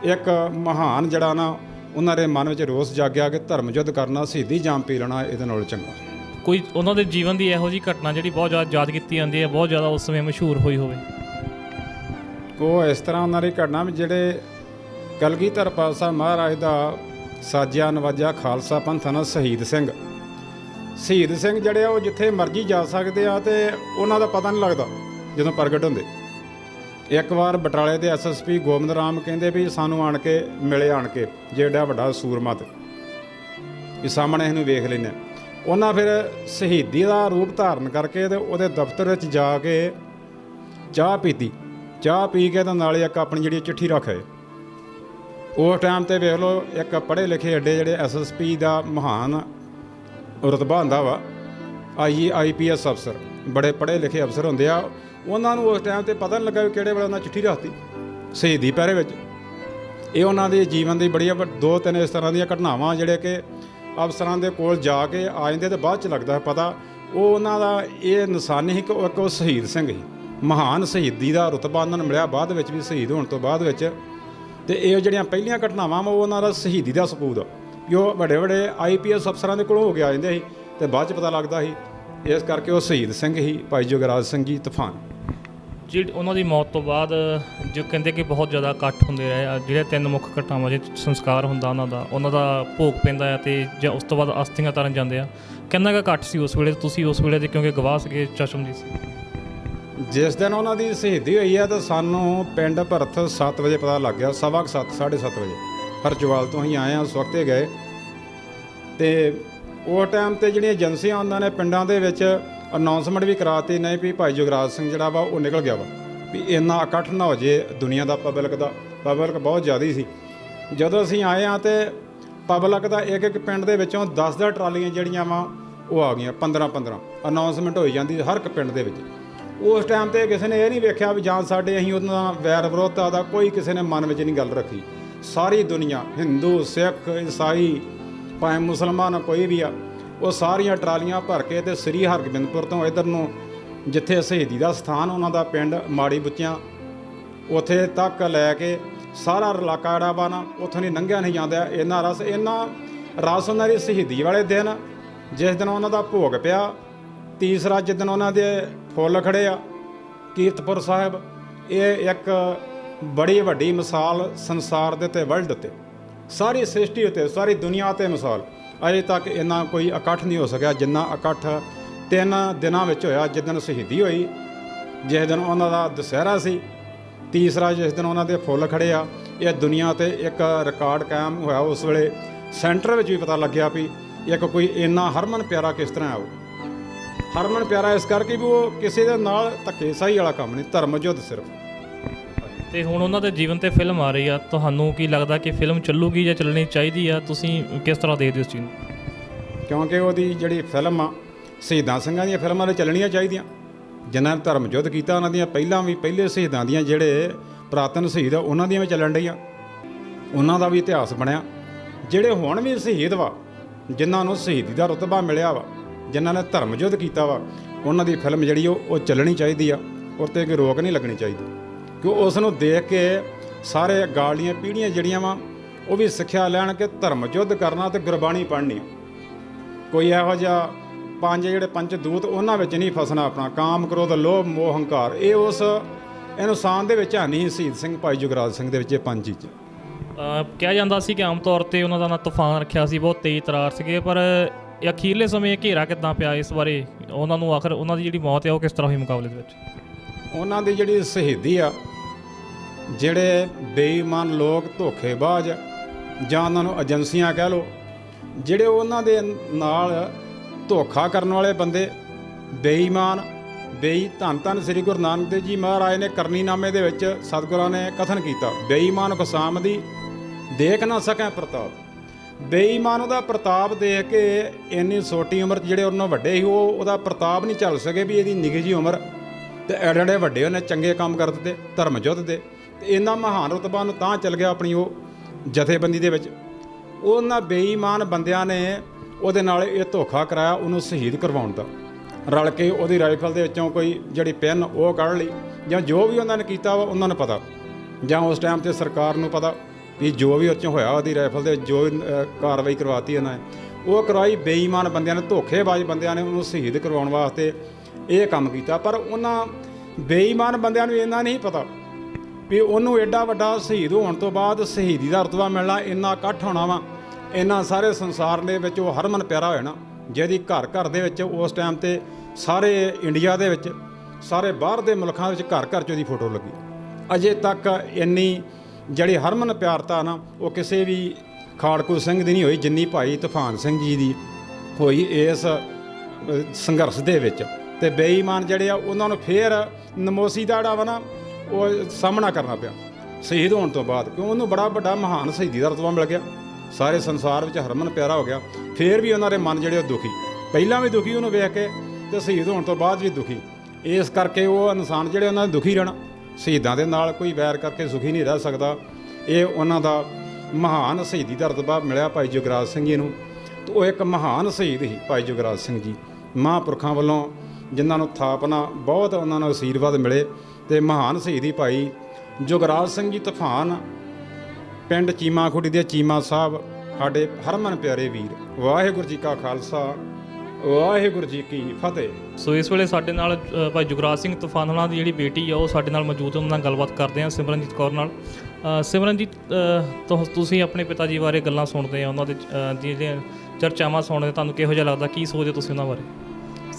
ਇੱਕ ਮਹਾਨ ਜਿਹੜਾ ਨਾ ਉਹਨਾਂ ਦੇ ਮਨ ਵਿੱਚ ਰੋਸ ਜਾਗਿਆ ਕਿ ਧਰਮ ਯੁੱਧ ਕਰਨਾ ਸ਼ਹੀਦੀ ਜਾਮ ਪੀ ਲੈਣਾ ਇਹਦੇ ਨਾਲ ਚੰਗਾ। ਕੋਈ ਉਹਨਾਂ ਦੇ ਜੀਵਨ ਦੀ ਇਹੋ ਜਿਹੀ ਘਟਨਾ ਜਿਹੜੀ ਬਹੁਤ ਜ਼ਿਆਦਾ ਯਾਦ ਕੀਤੀ ਜਾਂਦੀ ਹੈ ਬਹੁਤ ਜ਼ਿਆਦਾ ਉਸ ਸਮੇਂ ਮਸ਼ਹੂਰ ਹੋਈ ਹੋਵੇ? ਉਹ ਇਸ ਤਰ੍ਹਾਂ ਉਹਨਾਂ ਦੀ ਘਟਨਾ ਵੀ ਜਿਹੜੇ ਕਲਗੀਧਰ ਪਾਤਸ਼ਾਹ ਮਹਾਰਾਜ ਦਾ ਸਾਜਿਆ ਨਵਾਜਿਆ ਖਾਲਸਾ ਪੰਥ ਨਾਲ ਸ਼ਹੀਦ ਸਿੰਘ। ਸ਼ਹੀਦ ਸਿੰਘ ਜਿਹੜੇ ਆ, ਉਹ ਜਿੱਥੇ ਮਰਜ਼ੀ ਜਾ ਸਕਦੇ ਆ ਤੇ ਉਹਨਾਂ ਦਾ ਪਤਾ ਨਹੀਂ ਲੱਗਦਾ ਜਦੋਂ ਪ੍ਰਗਟ ਹੁੰਦੇ। ਇੱਕ ਵਾਰ ਬਟਾਲੇ ਦੇ ਐਸਐਸਪੀ ਗੋਬਿੰਦ ਰਾਮ ਕਹਿੰਦੇ ਵੀ ਸਾਨੂੰ ਆਣ ਕੇ, ਮਿਲੇ ਆਣ ਕੇ ਜਿਹੜਾ ਵੱਡਾ ਸੂਰਮਾ ਤੇ ਵੀ ਸਾਹਮਣੇ ਇਹਨੂੰ ਵੇਖ ਲੈਨੇ ਉਹਨਾਂ ਫਿਰ ਸ਼ਹੀਦੀ ਦਾ ਰੂਪ ਧਾਰਨ ਕਰਕੇ ਤੇ ਉਹਦੇ ਦਫ਼ਤਰ ਵਿੱਚ ਜਾ ਕੇ ਚਾਹ ਪੀਤੀ। ਚਾਹ ਪੀ ਕੇ ਤਾਂ ਨਾਲੇ ਇੱਕ ਆਪਣੀ ਜਿਹੜੀ ਚਿੱਠੀ ਰੱਖ ਆਏ। ਉਸ ਟਾਈਮ ਤੇ ਵੇਖ ਲਓ, ਇੱਕ ਪੜ੍ਹੇ ਲਿਖੇ ਐਡੇ ਜਿਹੜੇ ਐਸਐਸਪੀ ਦਾ ਮਹਾਨ ਰਤਬਾ ਹੁੰਦਾ ਵਾ, ਆਈ ਆਈਪੀਐਸ ਅਫਸਰ, ਬੜੇ ਪੜ੍ਹੇ ਲਿਖੇ ਅਫਸਰ ਹੁੰਦੇ ਆ, ਉਹਨਾਂ ਨੂੰ ਉਸ ਟਾਈਮ ਤੇ ਪਤਾ ਨਹੀਂ ਲੱਗਾ ਵੀ ਕਿਹੜੇ ਵੇਲੇ ਉਹਨਾਂ ਚਿੱਠੀ ਰੱਖਤੀ, ਸ਼ਹੀਦੀ ਪਹਿਰੇ ਵਿੱਚ। ਇਹ ਉਹਨਾਂ ਦੇ ਜੀਵਨ ਦੀ ਬੜੀਆਂ ਦੋ ਤਿੰਨ ਇਸ ਤਰ੍ਹਾਂ ਦੀਆਂ ਘਟਨਾਵਾਂ ਜਿਹੜੇ ਕਿ ਅਫਸਰਾਂ ਦੇ ਕੋਲ ਜਾ ਕੇ ਆ ਜਾਂਦੇ ਤੇ ਬਾਅਦ ਚ ਲੱਗਦਾ ਹੈ ਪਤਾ, ਉਹ ਉਹਨਾਂ ਦਾ ਇਹ ਨਿਸ਼ਾਨੀ ਸੀ ਕਿ ਉਹ ਇੱਕ ਉਹ ਸ਼ਹੀਦ ਸਿੰਘ ਸੀ, ਮਹਾਨ ਸ਼ਹੀਦੀ ਦਾ ਰੁਤਬਾ ਉਹਨਾਂ ਨੂੰ ਮਿਲਿਆ ਬਾਅਦ ਵਿੱਚ ਵੀ ਸ਼ਹੀਦ ਹੋਣ ਤੋਂ ਬਾਅਦ ਵਿੱਚ। ਤੇ ਇਹ ਜਿਹੜੀਆਂ ਪਹਿਲੀਆਂ ਘਟਨਾਵਾਂ ਵਾ, ਉਹ ਉਹਨਾਂ ਦਾ ਸ਼ਹੀਦੀ ਦਾ ਸਬੂਤ ਆ। ਕਿ ਉਹ ਵੱਡੇ ਵੱਡੇ ਆਈਪੀਐਸ ਅਫਸਰਾਂ ਦੇ ਕੋਲੋਂ ਹੋ ਕੇ ਆ ਜਾਂਦੇ ਸੀ ਤੇ ਬਾਅਦ ਚ ਪਤਾ ਲੱਗਦਾ ਸੀ ਇਸ ਕਰਕੇ ਉਹ ਸ਼ਹੀਦ ਸਿੰਘ ਹੀ ਭਾਈ ਜੋਗਰਾਜ ਸਿੰਘ ਜੀ ਤੂਫਾਨ। ਜਿਹੜੀ ਉਹਨਾਂ ਦੀ ਮੌਤ ਤੋਂ ਬਾਅਦ ਜੋ ਕਹਿੰਦੇ ਕਿ ਬਹੁਤ ਜ਼ਿਆਦਾ ਇਕੱਠ ਹੁੰਦੇ ਰਹੇ ਆ ਜਿਹੜੇ ਤਿੰਨ ਮੁੱਖ ਘਟਨਾਵਾਂ ਜੇ ਸੰਸਕਾਰ ਹੁੰਦਾ ਉਹਨਾਂ ਦਾ ਉਹਨਾਂ ਦਾ ਭੋਗ ਪੈਂਦਾ ਆ ਤੇ ਜਾਂ ਉਸ ਤੋਂ ਬਾਅਦ ਅਸਥੀਆਂ ਤਰਨ ਜਾਂਦੇ ਆ। ਕਿੰਨਾ ਕੁ ਇਕੱਠ ਸੀ ਉਸ ਵੇਲੇ? ਤੁਸੀਂ ਉਸ ਵੇਲੇ ਦੇ ਕਿਉਂਕਿ ਗਵਾਹ ਸੀਗੇ ਚਸ਼ਮਦੀਦ ਸੀ ਜਿਸ ਦਿਨ ਉਹਨਾਂ ਦੀ ਸ਼ਹੀਦੀ ਹੋਈ ਹੈ ਤਾਂ ਸਾਨੂੰ ਪਿੰਡ ਭਰਤ 7 ਵਜੇ ਪਤਾ ਲੱਗ ਗਿਆ ਸਵਾ 7 7:30 ਵਜੇ। ਹਰਚਵਾਲ ਤੋਂ ਹੀ ਆਏ ਆ ਉਸ ਵਕਤੇ ਗਏ। ਤੇ ਉਹ ਟਾਈਮ ਤੇ ਜਿਹੜੀਆਂ ਏਜੰਸੀਆਂ ਉਹਨਾਂ ਨੇ ਪਿੰਡਾਂ ਦੇ ਵਿੱਚ ਅਨਾਉਂਸਮੈਂਟ ਵੀ ਕਰਾਤੀ, ਨਹੀਂ ਵੀ ਭਾਈ ਜੁਗਰਾਜ ਸਿੰਘ ਜਿਹੜਾ ਵਾ ਉਹ ਨਿਕਲ ਗਿਆ ਵਾ। ਵੀ ਇੰਨਾ ਇਕੱਠ ਨਾ ਹੋ ਜੇ ਦੁਨੀਆ ਦਾ ਪਬਲਿਕ ਦਾ ਪਬਲਿਕ ਬਹੁਤ ਜ਼ਿਆਦੀ ਸੀ। ਜਦੋਂ ਅਸੀਂ ਆਏ ਆ ਤੇ ਪਬਲਿਕ ਦਾ ਇੱਕ ਇੱਕ ਪਿੰਡ ਦੇ ਵਿੱਚੋਂ 10 10 ਟਰਾਲੀਆਂ ਜਿਹੜੀਆਂ ਵਾ ਉਹ ਆ ਗਈਆਂ 15 15 ਅਨਾਉਂਸਮੈਂਟ ਹੋਈ ਜਾਂਦੀ ਹਰ ਇੱਕ ਪਿੰਡ ਦੇ ਵਿੱਚ। ਉਸ ਟਾਈਮ ਤੇ ਕਿਸੇ ਨੇ ਇਹ ਨਹੀਂ ਵੇਖਿਆ ਵੀ ਜਾਂ ਸਾਡੇ ਅਸੀਂ ਉਹਨਾਂ ਦਾ ਵੈਰ ਵਿਰੋਧਤਾ ਦਾ ਕੋਈ ਕਿਸੇ ਨੇ ਮਨ ਵਿੱਚ ਨਹੀਂ ਗੱਲ ਰੱਖੀ। ਸਾਰੀ ਦੁਨੀਆ, ਹਿੰਦੂ, ਸਿੱਖ, ਈਸਾਈ, ਭਾਵੇਂ ਮੁਸਲਮਾਨ ਕੋਈ ਵੀ ਆ, ਉਹ ਸਾਰੀਆਂ ਟਰਾਲੀਆਂ ਭਰ ਕੇ ਤੇ ਸ੍ਰੀ ਹਰਗੋਬਿੰਦਪੁਰ ਤੋਂ ਇਧਰ ਨੂੰ, ਜਿੱਥੇ ਸ਼ਹੀਦੀ ਦਾ ਸਥਾਨ ਉਹਨਾਂ ਦਾ ਪਿੰਡ ਮਾੜੀ ਬੁੱਚਿਆਂ, ਉੱਥੇ ਤੱਕ ਲੈ ਕੇ ਸਾਰਾ ਇਲਾਕਾ ਜਿਹੜਾ ਵਾ ਨਾ, ਉੱਥੋਂ ਨਹੀਂ ਲੰਘਿਆ ਨਹੀਂ ਜਾਂਦਾ। ਇੰਨਾ ਰਸ ਇੰਨਾ ਰਸ ਉਹਨਾਂ ਦੀ ਸ਼ਹੀਦੀ ਵਾਲੇ ਦਿਨ, ਜਿਸ ਦਿਨ ਉਹਨਾਂ ਦਾ ਭੋਗ ਪਿਆ, ਤੀਸਰਾ ਜਿੱਦਣ ਉਹਨਾਂ ਦੇ ਫੁੱਲ ਖੜੇ ਆ, ਕੀਰਤਪੁਰ ਸਾਹਿਬ, ਇਹ ਇੱਕ ਬੜੀ ਵੱਡੀ ਮਿਸਾਲ ਸੰਸਾਰ ਦੇ ਤੇ ਵਰਲਡ ਤੇ। ਸਾਰੀ ਸ੍ਰਿਸ਼ਟੀ ਉਤੇ, ਸਾਰੀ ਦੁਨੀਆ ਤੇ ਮਿਸਾਲ। ਅਜੇ ਤੱਕ ਇੰਨਾ ਕੋਈ ਇਕੱਠ ਨਹੀਂ ਹੋ ਸਕਿਆ, ਜਿੰਨਾ ਇਕੱਠ ਤਿੰਨ ਦਿਨਾਂ ਵਿੱਚ ਹੋਇਆ ਜਿੱਦਣ ਸ਼ਹੀਦੀ ਹੋਈ, ਜਿਸ ਦਿਨ ਉਹਨਾਂ ਦਾ ਦੁਸਹਿਰਾ ਸੀ, ਤੀਸਰਾ ਜਿਸ ਦਿਨ ਉਹਨਾਂ ਦੇ ਫੁੱਲ ਖੜੇ ਆ, ਇਹ ਦੁਨੀਆ ਤੇ ਇੱਕ ਰਿਕਾਰਡ ਕਾਇਮ ਹੋਇਆ। ਉਸ ਵੇਲੇ ਸੈਂਟਰ ਵਿੱਚ ਵੀ ਪਤਾ ਲੱਗਿਆ ਵੀ ਇੱਕ ਕੋਈ ਇੰਨਾ ਹਰਮਨ ਪਿਆਰਾ ਕਿਸ ਤਰ੍ਹਾਂ ਆ ਉਹ ਹਰਮਨ ਪਿਆਰਾ ਇਸ ਕਰਕੇ ਵੀ ਉਹ ਕਿਸੇ ਦੇ ਨਾਲ ਧੱਕੇਸ਼ਾਹੀ ਵਾਲਾ ਕੰਮ ਨਹੀਂ, ਧਰਮ ਯੁੱਧ ਸਿਰਫ। ਤੇ ਹੁਣ ਉਹਨਾਂ ਦੇ ਜੀਵਨ ਤੇ ਫਿਲਮ ਆ ਰਹੀ ਆ। ਤੁਹਾਨੂੰ ਕੀ ਲੱਗਦਾ ਕਿ ਫਿਲਮ ਚੱਲੂਗੀ ਜਾਂ ਚੱਲਣੀ ਚਾਹੀਦੀ ਆ? ਤੁਸੀਂ ਕਿਸ ਤਰ੍ਹਾਂ ਦੇਖਦੇ ਹੋ ਇਸ ਚੀਜ਼ ਨੂੰ? ਕਿਉਂਕਿ ਉਹਦੀ ਜਿਹੜੀ ਫਿਲਮ ਆ, ਸ਼ਹੀਦਾਂ ਸਿੰਘਾਂ ਦੀਆਂ ਫਿਲਮਾਂ ਨੇ ਚੱਲਣੀਆਂ ਚਾਹੀਦੀਆਂ। ਜਿਨ੍ਹਾਂ ਨੇ ਧਰਮ ਯੁੱਧ ਕੀਤਾ, ਉਹਨਾਂ ਦੀਆਂ ਪਹਿਲਾਂ ਵੀ, ਪਹਿਲੇ ਸ਼ਹੀਦਾਂ ਦੀਆਂ ਜਿਹੜੇ ਪ੍ਰਾਤਨ ਸ਼ਹੀਦ ਆ, ਉਹਨਾਂ ਦੀਆਂ ਵੀ ਚੱਲਣ ਡਈਆਂ। ਉਹਨਾਂ ਦਾ ਵੀ ਇਤਿਹਾਸ ਬਣਿਆ। ਜਿਹੜੇ ਹੁਣ ਵੀ ਸ਼ਹੀਦ ਵਾ, ਜਿਨ੍ਹਾਂ ਨੂੰ ਸ਼ਹੀਦੀ ਦਾ ਰੁਤਬਾ ਮਿਲਿਆ ਵਾ, ਜਿਨ੍ਹਾਂ ਨੇ ਧਰਮ ਯੁੱਧ ਕੀਤਾ ਵਾ, ਉਹਨਾਂ ਦੀ ਫਿਲਮ ਜਿਹੜੀ ਉਹ ਉਹ ਚੱਲਣੀ ਚਾਹੀਦੀ ਆ। ਉਹ ਤੇ ਕੋਈ ਰੋਕ ਨਹੀਂ ਲੱਗਣੀ ਚਾਹੀਦੀ। ਕਿਉਂ ਉਸ ਨੂੰ ਦੇਖ ਕੇ ਸਾਰੇ ਗਾਲੀਆਂ ਪੀੜ੍ਹੀਆਂ ਜਿਹੜੀਆਂ ਵਾ ਉਹ ਵੀ ਸਿੱਖਿਆ ਲੈਣ ਕਿ ਧਰਮ ਯੁੱਧ ਕਰਨਾ ਤੇ ਗੁਰਬਾਣੀ ਪੜ੍ਹਨੀ। ਕੋਈ ਇਹੋ ਜਿਹਾ ਪੰਜ ਜਿਹੜੇ ਪੰਜ ਦੂਤ ਉਹਨਾਂ ਵਿੱਚ ਨਹੀਂ ਫਸਣਾ ਆਪਣਾ। ਕਾਮ ਕ੍ਰੋਧ ਲੋਭ ਮੋਹ ਹੰਕਾਰ। ਇਹ ਉਸ ਇਨਸਾਨ ਦੇ ਵਿੱਚ ਹੈ ਨਹੀਂ ਸ਼ਹੀਦ ਸਿੰਘ ਭਾਈ ਜੁਗਰਾਜ ਸਿੰਘ ਦੇ ਵਿੱਚ ਇਹ ਪੰਜ ਚੀਜ਼ਾਂ ਅਹ ਕਿਹਾ ਜਾਂਦਾ ਸੀ ਕਿ ਆਮ ਤੌਰ ਤੇ ਉਹਨਾਂ ਦਾ ਨਾਂ ਤੂਫਾਨ ਰੱਖਿਆ ਸੀ ਬਹੁਤ ਤੇਜ਼ ਤਰਾਰ ਸੀਗੇ ਪਰ ਇਹ ਅਖੀਰਲੇ ਸਮੇਂ ਘੇਰਾ ਕਿੱਦਾਂ ਪਿਆ ਇਸ ਬਾਰੇ? ਉਹਨਾਂ ਨੂੰ ਆਖਰ ਉਹਨਾਂ ਦੀ ਜਿਹੜੀ ਮੌਤ ਹੈ ਉਹ ਕਿਸ ਤਰ੍ਹਾਂ ਹੋਈ ਮੁਕਾਬਲੇ ਦੇ ਵਿੱਚ? ਉਹਨਾਂ ਦੀ ਜਿਹੜੀ ਸ਼ਹੀਦੀ ਆ ਜਿਹੜੇ ਬੇਈਮਾਨ ਲੋਕ ਧੋਖੇਬਾਜ਼ ਜਾਂ ਉਹਨਾਂ ਨੂੰ ਏਜੰਸੀਆਂ ਕਹਿ ਲਓ, ਜਿਹੜੇ ਉਹਨਾਂ ਦੇ ਨਾਲ ਧੋਖਾ ਕਰਨ ਵਾਲੇ ਬੰਦੇ ਬੇਈਮਾਨ, ਬੇਈ ਧੰਨ ਧੰਨ ਸ੍ਰੀ ਗੁਰੂ ਨਾਨਕ ਦੇਵ ਜੀ ਮਹਾਰਾਜ ਨੇ ਕਰਨੀਨਾਮੇ ਦੇ ਵਿੱਚ ਸਤਿਗੁਰਾਂ ਨੇ ਕਥਨ ਕੀਤਾ, ਬੇਈਮਾਨ ਕਸਾਮ ਦੀ, ਦੇਖ ਨਾ ਸਕੈ ਪ੍ਰਤਾਪ। ਬੇਈਮਾਨ ਉਹਦਾ ਪ੍ਰਤਾਪ ਦੇਖ ਕੇ ਇੰਨੀ ਛੋਟੀ ਉਮਰ 'ਚ ਜਿਹੜੇ ਉਹਨਾਂ ਵੱਡੇ ਸੀ, ਉਹ ਉਹਦਾ ਪ੍ਰਤਾਪ ਨਹੀਂ ਚੱਲ ਸਕੇ ਵੀ ਇਹਦੀ ਨਿੱਘੀ ਜੀ ਉਮਰ ਤੇ ਐਡੇ ਐਡੇ ਵੱਡੇ ਉਹਨੇ ਚੰਗੇ ਕੰਮ ਕਰ ਦਿੱਤੇ ਧਰਮ ਯੁੱਧ ਦੇ। ਤੇ ਇੰਨਾ ਮਹਾਨ ਰਤਬਾ ਨੂੰ ਤਾਂ ਚੱਲ ਗਿਆ ਆਪਣੀ ਉਹ ਜਥੇਬੰਦੀ ਦੇ ਵਿੱਚ। ਉਹਨਾਂ ਬੇਈਮਾਨ ਬੰਦਿਆਂ ਨੇ ਉਹਦੇ ਨਾਲ ਇਹ ਧੋਖਾ ਕਰਾਇਆ ਉਹਨੂੰ ਸ਼ਹੀਦ ਕਰਵਾਉਣ ਦਾ। ਰਲ ਕੇ ਉਹਦੀ ਰਾਈਫਲ ਦੇ ਵਿੱਚੋਂ ਕੋਈ ਜਿਹੜੀ ਪਿੰਨ ਉਹ ਕੱਢ ਲਈ ਜਾਂ ਜੋ ਵੀ ਉਹਨਾਂ ਨੇ ਕੀਤਾ ਵਾ ਉਹਨਾਂ ਨੂੰ ਪਤਾ। ਜਾਂ ਉਸ ਟਾਈਮ ਤੇ ਸਰਕਾਰ ਨੂੰ ਪਤਾ ਵੀ ਜੋ ਵੀ ਉਹ 'ਚੋਂ ਹੋਇਆ ਉਹਦੀ ਰਾਈਫਲ ਦੇ ਜੋ ਵੀ, ਕਾਰਵਾਈ ਕਰਵਾਤੀ ਉਹਨਾਂ ਨੇ। ਉਹ ਕਰਵਾਈ ਬੇਈਮਾਨ ਬੰਦਿਆਂ ਨੇ ਧੋਖੇਬਾਜ਼ ਬੰਦਿਆਂ ਨੇ ਉਹਨੂੰ ਸ਼ਹੀਦ ਕਰਵਾਉਣ ਵਾਸਤੇ ਇਹ ਕੰਮ ਕੀਤਾ। ਪਰ ਉਹਨਾਂ ਬੇਈਮਾਨ ਬੰਦਿਆਂ ਨੂੰ ਇਹਨਾਂ ਨਹੀਂ ਪਤਾ ਵੀ ਉਹਨੂੰ ਐਡਾ ਵੱਡਾ ਸ਼ਹੀਦ ਹੋਣ ਤੋਂ ਬਾਅਦ ਸ਼ਹੀਦੀ ਦਾ ਰਤਬਾ ਮਿਲਣਾ ਇੰਨਾ ਇਕੱਠ ਹੋਣਾ ਵਾ। ਇੰਨਾ ਸਾਰੇ ਸੰਸਾਰ ਦੇ ਵਿੱਚ ਉਹ ਹਰਮਨ ਪਿਆਰਾ ਹੋਇਆ ਨਾ, ਜਿਹਦੀ ਘਰ ਘਰ ਦੇ ਵਿੱਚ ਉਸ ਟਾਈਮ ਤੇ ਸਾਰੇ ਇੰਡੀਆ ਦੇ ਵਿੱਚ, ਸਾਰੇ ਬਾਹਰ ਦੇ ਮੁਲਕਾਂ ਵਿੱਚ ਘਰ ਘਰ 'ਚ ਉਹਦੀ ਫੋਟੋ ਲੱਗੀ। ਅਜੇ ਤੱਕ ਇੰਨੀ ਜਿਹੜੀ ਹਰਮਨ ਪਿਆਰਤਾ ਨਾ, ਉਹ ਕਿਸੇ ਵੀ ਖਾੜਕੂ ਸਿੰਘ ਦੀ ਨਹੀਂ ਹੋਈ, ਜਿੰਨੀ ਭਾਈ ਤੂਫਾਨ ਸਿੰਘ ਜੀ ਦੀ ਹੋਈ ਇਸ ਸੰਘਰਸ਼ ਦੇ ਵਿੱਚ। ਤੇ ਬੇਈਮਾਨ ਜਿਹੜੇ ਆ, ਉਹਨਾਂ ਨੂੰ ਫੇਰ ਨਮੋਸੀ ਦਾ ਜਿਹੜਾ ਵਾ ਨਾ ਉਹ ਸਾਹਮਣਾ ਕਰਨਾ ਪਿਆ। ਸ਼ਹੀਦ ਹੋਣ ਤੋਂ ਬਾਅਦ, ਕਿਉਂ? ਉਹਨੂੰ ਬੜਾ ਵੱਡਾ ਮਹਾਨ ਸ਼ਹੀਦੀ ਦਾ ਰਤਬਾ ਮਿਲ ਗਿਆ। ਸਾਰੇ ਸੰਸਾਰ ਵਿੱਚ ਹਰਮਨ ਪਿਆਰਾ ਹੋ ਗਿਆ। ਫੇਰ ਵੀ ਉਹਨਾਂ ਦੇ ਮਨ ਜਿਹੜੇ ਉਹ ਦੁਖੀ। ਪਹਿਲਾਂ ਵੀ ਦੁਖੀ ਉਹਨੂੰ ਵੇਖ ਕੇ ਤੇ ਸ਼ਹੀਦ ਹੋਣ ਤੋਂ ਬਾਅਦ ਵੀ ਦੁਖੀ। ਇਸ ਕਰਕੇ ਉਹ ਇਨਸਾਨ ਜਿਹੜੇ ਉਹਨਾਂ ਦੇ ਦੁਖੀ ਰਹਿਣਾ। ਸ਼ਹੀਦਾਂ ਦੇ ਨਾਲ ਕੋਈ ਵੈਰ ਕਰਕੇ ਸੁਖੀ ਨਹੀਂ ਰਹਿ ਸਕਦਾ। ਇਹ ਉਹਨਾਂ ਦਾ ਮਹਾਨ ਸ਼ਹੀਦੀ ਦਾ ਰਤਬਾ ਮਿਲਿਆ ਭਾਈ ਜੁਗਰਾਜ ਸਿੰਘ ਜੀ ਨੂੰ। ਤੇ ਉਹ ਇੱਕ ਮਹਾਨ ਸ਼ਹੀਦ ਸੀ ਭਾਈ ਜੁਗਰਾਜ ਸਿੰਘ ਜੀ। ਮਹਾਂਪੁਰਖਾਂ ਵੱਲੋਂ ਜਿਨ੍ਹਾਂ ਨੂੰ ਥਾਪਨਾ ਬਹੁਤ ਉਹਨਾਂ ਨੂੰ ਆਸ਼ੀਰਵਾਦ ਮਿਲੇ। ਤੇ ਮਹਾਨ ਸ਼ਹੀਦੀ ਭਾਈ ਜੁਗਰਾਜ ਸਿੰਘ ਜੀ ਤੂਫਾਨ ਪਿੰਡ ਚੀਮਾ ਖੁੱਡੀ ਦੇ ਚੀਮਾ ਸਾਹਿਬ ਸਾਡੇ ਹਰਮਨ ਪਿਆਰੇ ਵੀਰ ਵਾਹਿਗੁਰੂ ਜੀ ਕਾ ਖਾਲਸਾ ਵਾਹਿਗੁਰੂ ਜੀ ਕੀ ਫਤਿਹ। ਸੋ ਇਸ ਵੇਲੇ ਸਾਡੇ ਨਾਲ ਭਾਈ ਜੁਗਰਾਜ ਸਿੰਘ ਤੂਫਾਨ ਉਹਨਾਂ ਦੀ ਜਿਹੜੀ ਬੇਟੀ ਆ ਉਹ ਸਾਡੇ ਨਾਲ ਮੌਜੂਦ ਉਹਨਾਂ ਨਾਲ ਗੱਲਬਾਤ ਕਰਦੇ ਹਾਂ ਸਿਮਰਨਜੀਤ ਕੌਰ ਨਾਲ। ਸਿਮਰਨਜੀਤ ਤੁਸੀਂ ਆਪਣੇ ਪਿਤਾ ਜੀ ਬਾਰੇ ਗੱਲਾਂ ਸੁਣਦੇ ਆ ਉਹਨਾਂ ਦੇ ਅ, ਜਿਹੜੀਆਂ ਚਰਚਾਵਾਂ ਸੁਣਦੇ ਤੁਹਾਨੂੰ ਕਿਹੋ ਜਿਹਾ ਲੱਗਦਾ ਕੀ ਸੋਚਦੇ ਤੁਸੀਂ ਉਹਨਾਂ ਬਾਰੇ?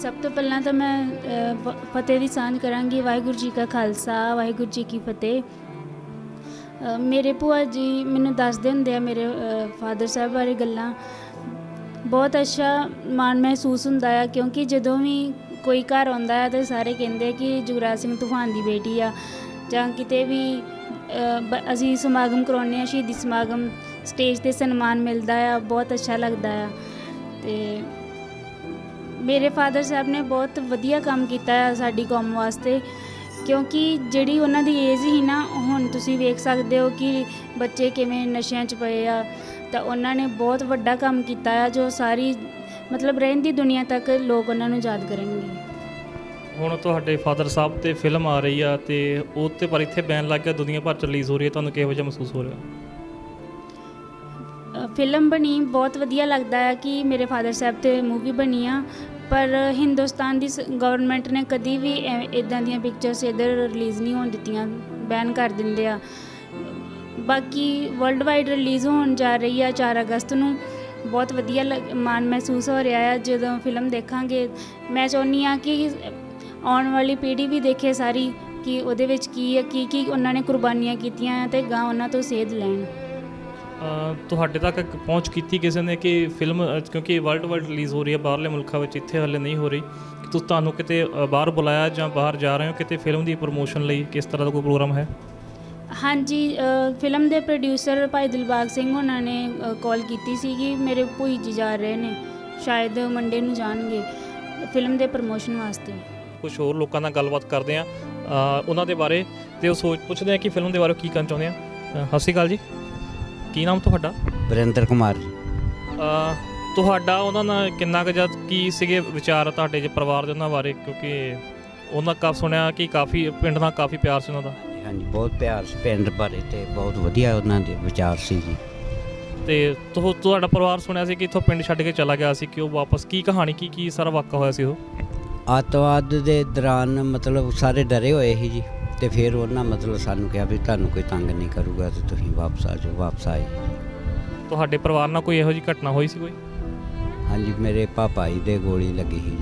ਸਭ ਤੋਂ ਪਹਿਲਾਂ ਤਾਂ ਮੈਂ ਅ, ਫ- ਫਤਿਹ ਦੀ ਸਾਂਝ ਕਰਾਂਗੀ ਵਾਹਿਗੁਰੂ ਜੀ ਕਾ ਖਾਲਸਾ ਵਾਹਿਗੁਰੂ ਜੀ ਕੀ ਫਤਿਹ। ਅ, ਮੇਰੇ ਭੂਆ ਜੀ ਮੈਨੂੰ ਦੱਸਦੇ ਹੁੰਦੇ ਆ ਮੇਰੇ ਫਾਦਰ ਸਾਹਿਬ ਬਾਰੇ ਗੱਲਾਂ। ਬਹੁਤ ਅੱਛਾ ਮਾਣ ਮਹਿਸੂਸ ਹੁੰਦਾ ਆ ਕਿਉਂਕਿ ਜਦੋਂ ਵੀ ਕੋਈ ਘਰ ਆਉਂਦਾ ਹੈ ਤੇ ਸਾਰੇ ਕਹਿੰਦੇ ਆ ਕਿ ਜੁਗਰਾਜ ਸਿੰਘ ਤੂਫਾਨ ਦੀ ਬੇਟੀ ਆ। ਜਾਂ ਕਿਤੇ ਵੀ ਅ, ਬ- ਅਸੀਂ ਸਮਾਗਮ ਕਰਾਉਂਦੇ ਆ ਸ਼ਹੀਦੀ ਸਮਾਗਮ ਸਟੇਜ ਤੇ ਸਨਮਾਨ ਮਿਲਦਾ ਆ ਬਹੁਤ ਅੱਛਾ ਲੱਗਦਾ ਆ। ਤੇ ਮੇਰੇ ਫਾਦਰ ਸਾਹਿਬ ਨੇ ਬਹੁਤ ਵਧੀਆ ਕੰਮ ਕੀਤਾ ਹੈ ਸਾਡੀ ਕੌਮ ਵਾਸਤੇ ਕਿਉਂਕਿ ਜਿਹੜੀ ਉਹਨਾਂ ਦੀ ਏਜ ਹੀ ਨਾ ਹੁਣ ਤੁਸੀਂ ਵੇਖ ਸਕਦੇ ਹੋ ਕਿ ਬੱਚੇ ਕਿਵੇਂ ਨਸ਼ਿਆਂ 'ਚ ਪਏ ਆ ਤਾਂ ਉਹਨਾਂ ਨੇ ਬਹੁਤ ਵੱਡਾ ਕੰਮ ਕੀਤਾ ਆ ਜੋ ਸਾਰੀ ਮਤਲਬ ਰਹਿੰਦੀ ਦੁਨੀਆ ਤੱਕ ਲੋਕ ਉਹਨਾਂ ਨੂੰ ਯਾਦ ਕਰਨਗੇ। ਹੁਣ ਤੁਹਾਡੇ ਫਾਦਰ ਸਾਹਿਬ ਤੇ ਫਿਲਮ ਆ ਰਹੀ ਆ ਤੇ ਉਹ ਤੇ ਪਰ ਇੱਥੇ ਬੈਨ ਲੱਗ ਗਿਆ ਦੁਨੀਆ ਭਰ ਚ ਰਿਲੀਜ਼ ਹੋ ਰਹੀ ਹੈ ਤੁਹਾਨੂੰ ਕਿਹੋ ਜਿਹਾ ਮਹਿਸੂਸ ਹੋ ਰਿਹਾ? ਫਿਲਮ ਬਣੀ ਬਹੁਤ ਵਧੀਆ ਲੱਗਦਾ ਹੈ ਕਿ ਮੇਰੇ ਫਾਦਰ ਸਾਹਿਬ ਤੇ ਮੂਵੀ ਬਣੀ ਆ ਪਰ ਹਿੰਦੁਸਤਾਨ ਦੀ ਗਵਰਨਮੈਂਟ ਨੇ ਕਦੀ ਵੀ ਇਦਾਂ ਦੀਆਂ ਪਿਕਚਰਸ ਇੱਧਰ ਰਿਲੀਜ਼ ਨਹੀਂ ਹੋਣ ਦਿੱਤੀਆਂ ਬੈਨ ਕਰ ਦਿੰਦੇ ਆ। ਬਾਕੀ ਵਰਲਡ ਵਾਈਡ ਰਿਲੀਜ਼ ਹੋਣ ਜਾ ਰਹੀ ਆ 4 ਅਗਸਤ ਨੂੰ। ਬਹੁਤ ਵਧੀਆ ਲੱਗ- ਮਾਣ ਮਹਿਸੂਸ ਹੋ ਰਿਹਾ ਆ, ਜਦੋਂ ਫਿਲਮ ਦੇਖਾਂਗੇ। ਮੈਂ ਚਾਹੁੰਦੀ ਆ ਕਿ ਆਉਣ ਵਾਲੀ ਪੀੜ੍ਹੀ ਵੀ ਦੇਖੇ ਸਾਰੀ, ਕਿ ਉਹਦੇ ਵਿੱਚ ਕੀ ਹੈ ਕੀ ਕੀ ਉਹਨਾਂ ਨੇ ਕੁਰਬਾਨੀਆਂ ਕੀਤੀਆਂ ਆ ਤੇ ਗਾਂ ਉਹਨਾਂ ਤੋਂ ਸੇਧ ਲੈਣ। ਤੁਹਾਡੇ ਤੱਕ ਪਹੁੰਚ ਕੀਤੀ ਕਿਸੇ ਨੇ ਕਿ ਫਿਲਮ ਕਿਉਂਕਿ ਵਰਲਡ ਵਾਈਡ ਰਿਲੀਜ਼ ਹੋ ਰਹੀ ਹੈ ਬਾਹਰਲੇ ਮੁਲਕਾਂ ਵਿੱਚ ਇੱਥੇ ਹਾਲੇ ਨਹੀਂ ਹੋ ਰਹੀ ਕਿ ਤੁਸੀਂ ਤੁਹਾਨੂੰ ਕਿਤੇ ਬਾਹਰ ਬੁਲਾਇਆ ਜਾਂ ਬਾਹਰ ਜਾ ਰਹੇ ਹੋ ਕਿਤੇ ਫਿਲਮ ਦੀ ਪ੍ਰੋਮੋਸ਼ਨ ਲਈ ਕਿਸ ਤਰ੍ਹਾਂ ਦਾ ਕੋਈ ਪ੍ਰੋਗਰਾਮ ਹੈ? ਹਾਂਜੀ ਫਿਲਮ ਦੇ ਪ੍ਰੋਡਿਊਸਰ ਭਾਈ ਦਿਲਬਾਗ ਸਿੰਘ ਉਹਨਾਂ ਨੇ ਕਾਲ ਕੀਤੀ ਸੀ ਕਿ ਮੇਰੇ ਭੂਈ ਜੀ ਜਾ ਰਹੇ ਨੇ ਸ਼ਾਇਦ ਮੰਡੇ ਨੂੰ ਜਾਣਗੇ ਫਿਲਮ ਦੇ ਪ੍ਰਮੋਸ਼ਨ ਵਾਸਤੇ। ਕੁਝ ਹੋਰ ਲੋਕਾਂ ਨਾਲ ਗੱਲਬਾਤ ਕਰਦੇ ਆ ਉਹਨਾਂ ਦੇ ਬਾਰੇ ਤੇ ਉਹ ਸੋਚ ਪੁੱਛਦੇ ਆ ਕਿ ਫਿਲਮ ਦੇ ਬਾਰੇ ਕੀ ਕਹਿਣਾ ਚਾਹੁੰਦੇ ਆ। ਸਤਿ ਸ਼੍ਰੀ ਅਕਾਲ ਜੀ। ਕੀ ਨਾਮ ਤੁਹਾਡਾ? ਵਰਿੰਦਰ ਕੁਮਾਰ ਅ, ਤੁਹਾਡਾ ਉਹਨਾਂ ਨਾਲ ਕਿੰਨਾ ਕੁ ਜਦ ਕੀ ਸੀਗੇ ਵਿਚਾਰ ਤੁਹਾਡੇ ਜੇ ਪਰਿਵਾਰ ਦੇ ਉਹਨਾਂ ਬਾਰੇ? ਕਿਉਂਕਿ ਉਹਨਾਂ ਕਾ ਸੁਣਿਆ ਕਿ ਕਾਫੀ ਪਿੰਡ ਨਾਲ ਕਾਫੀ ਪਿਆਰ ਸੀ ਉਹਨਾਂ ਦਾ। ਹਾਂਜੀ ਬਹੁਤ ਪਿਆਰ ਸੀ ਪਿੰਡ ਭਰੇ ਤੇ ਬਹੁਤ ਵਧੀਆ ਉਹਨਾਂ ਦੇ ਵਿਚਾਰ ਸੀ ਜੀ। ਤੇ ਤੁਹ ਤੁਹਾਡਾ ਪਰਿਵਾਰ ਸੁਣਿਆ ਸੀ ਕਿ ਇੱਥੋਂ ਪਿੰਡ ਛੱਡ ਕੇ ਚਲਾ ਗਿਆ ਸੀ ਕਿ ਉਹ ਵਾਪਸ ਕੀ ਕਹਾਣੀ ਕੀ ਕੀ ਸਾਰਾ ਵਾਕਾ ਹੋਇਆ ਸੀ ਉਹ? ਅੱਤਵਾਦ ਦੇ ਦੌਰਾਨ ਮਤਲਬ ਸਾਰੇ ਡਰੇ ਹੋਏ ਸੀ ਜੀ। ਤੇ ਫਿਰ ਉਹਨਾਂ ਮਤਲਬ ਸਾਨੂੰ ਕਿਹਾ ਵੀ ਤੁਹਾਨੂੰ ਕੋਈ ਤੰਗ ਨਹੀਂ ਕਰੂਗਾ ਤੇ ਤੁਸੀਂ ਵਾਪਸ ਆ ਜਾਓ ਵਾਪਸ ਆਏ। ਤੁਹਾਡੇ ਪਰਿਵਾਰ ਨਾਲ ਕੋਈ ਇਹੋ ਜਿਹੀ ਘਟਨਾ ਹੋਈ ਸੀ ਕੋਈ? ਹਾਂਜੀ ਮੇਰੇ ਪਾਪਾ ਜੀ ਦੇ ਗੋਲੀ ਲੱਗੀ ਸੀ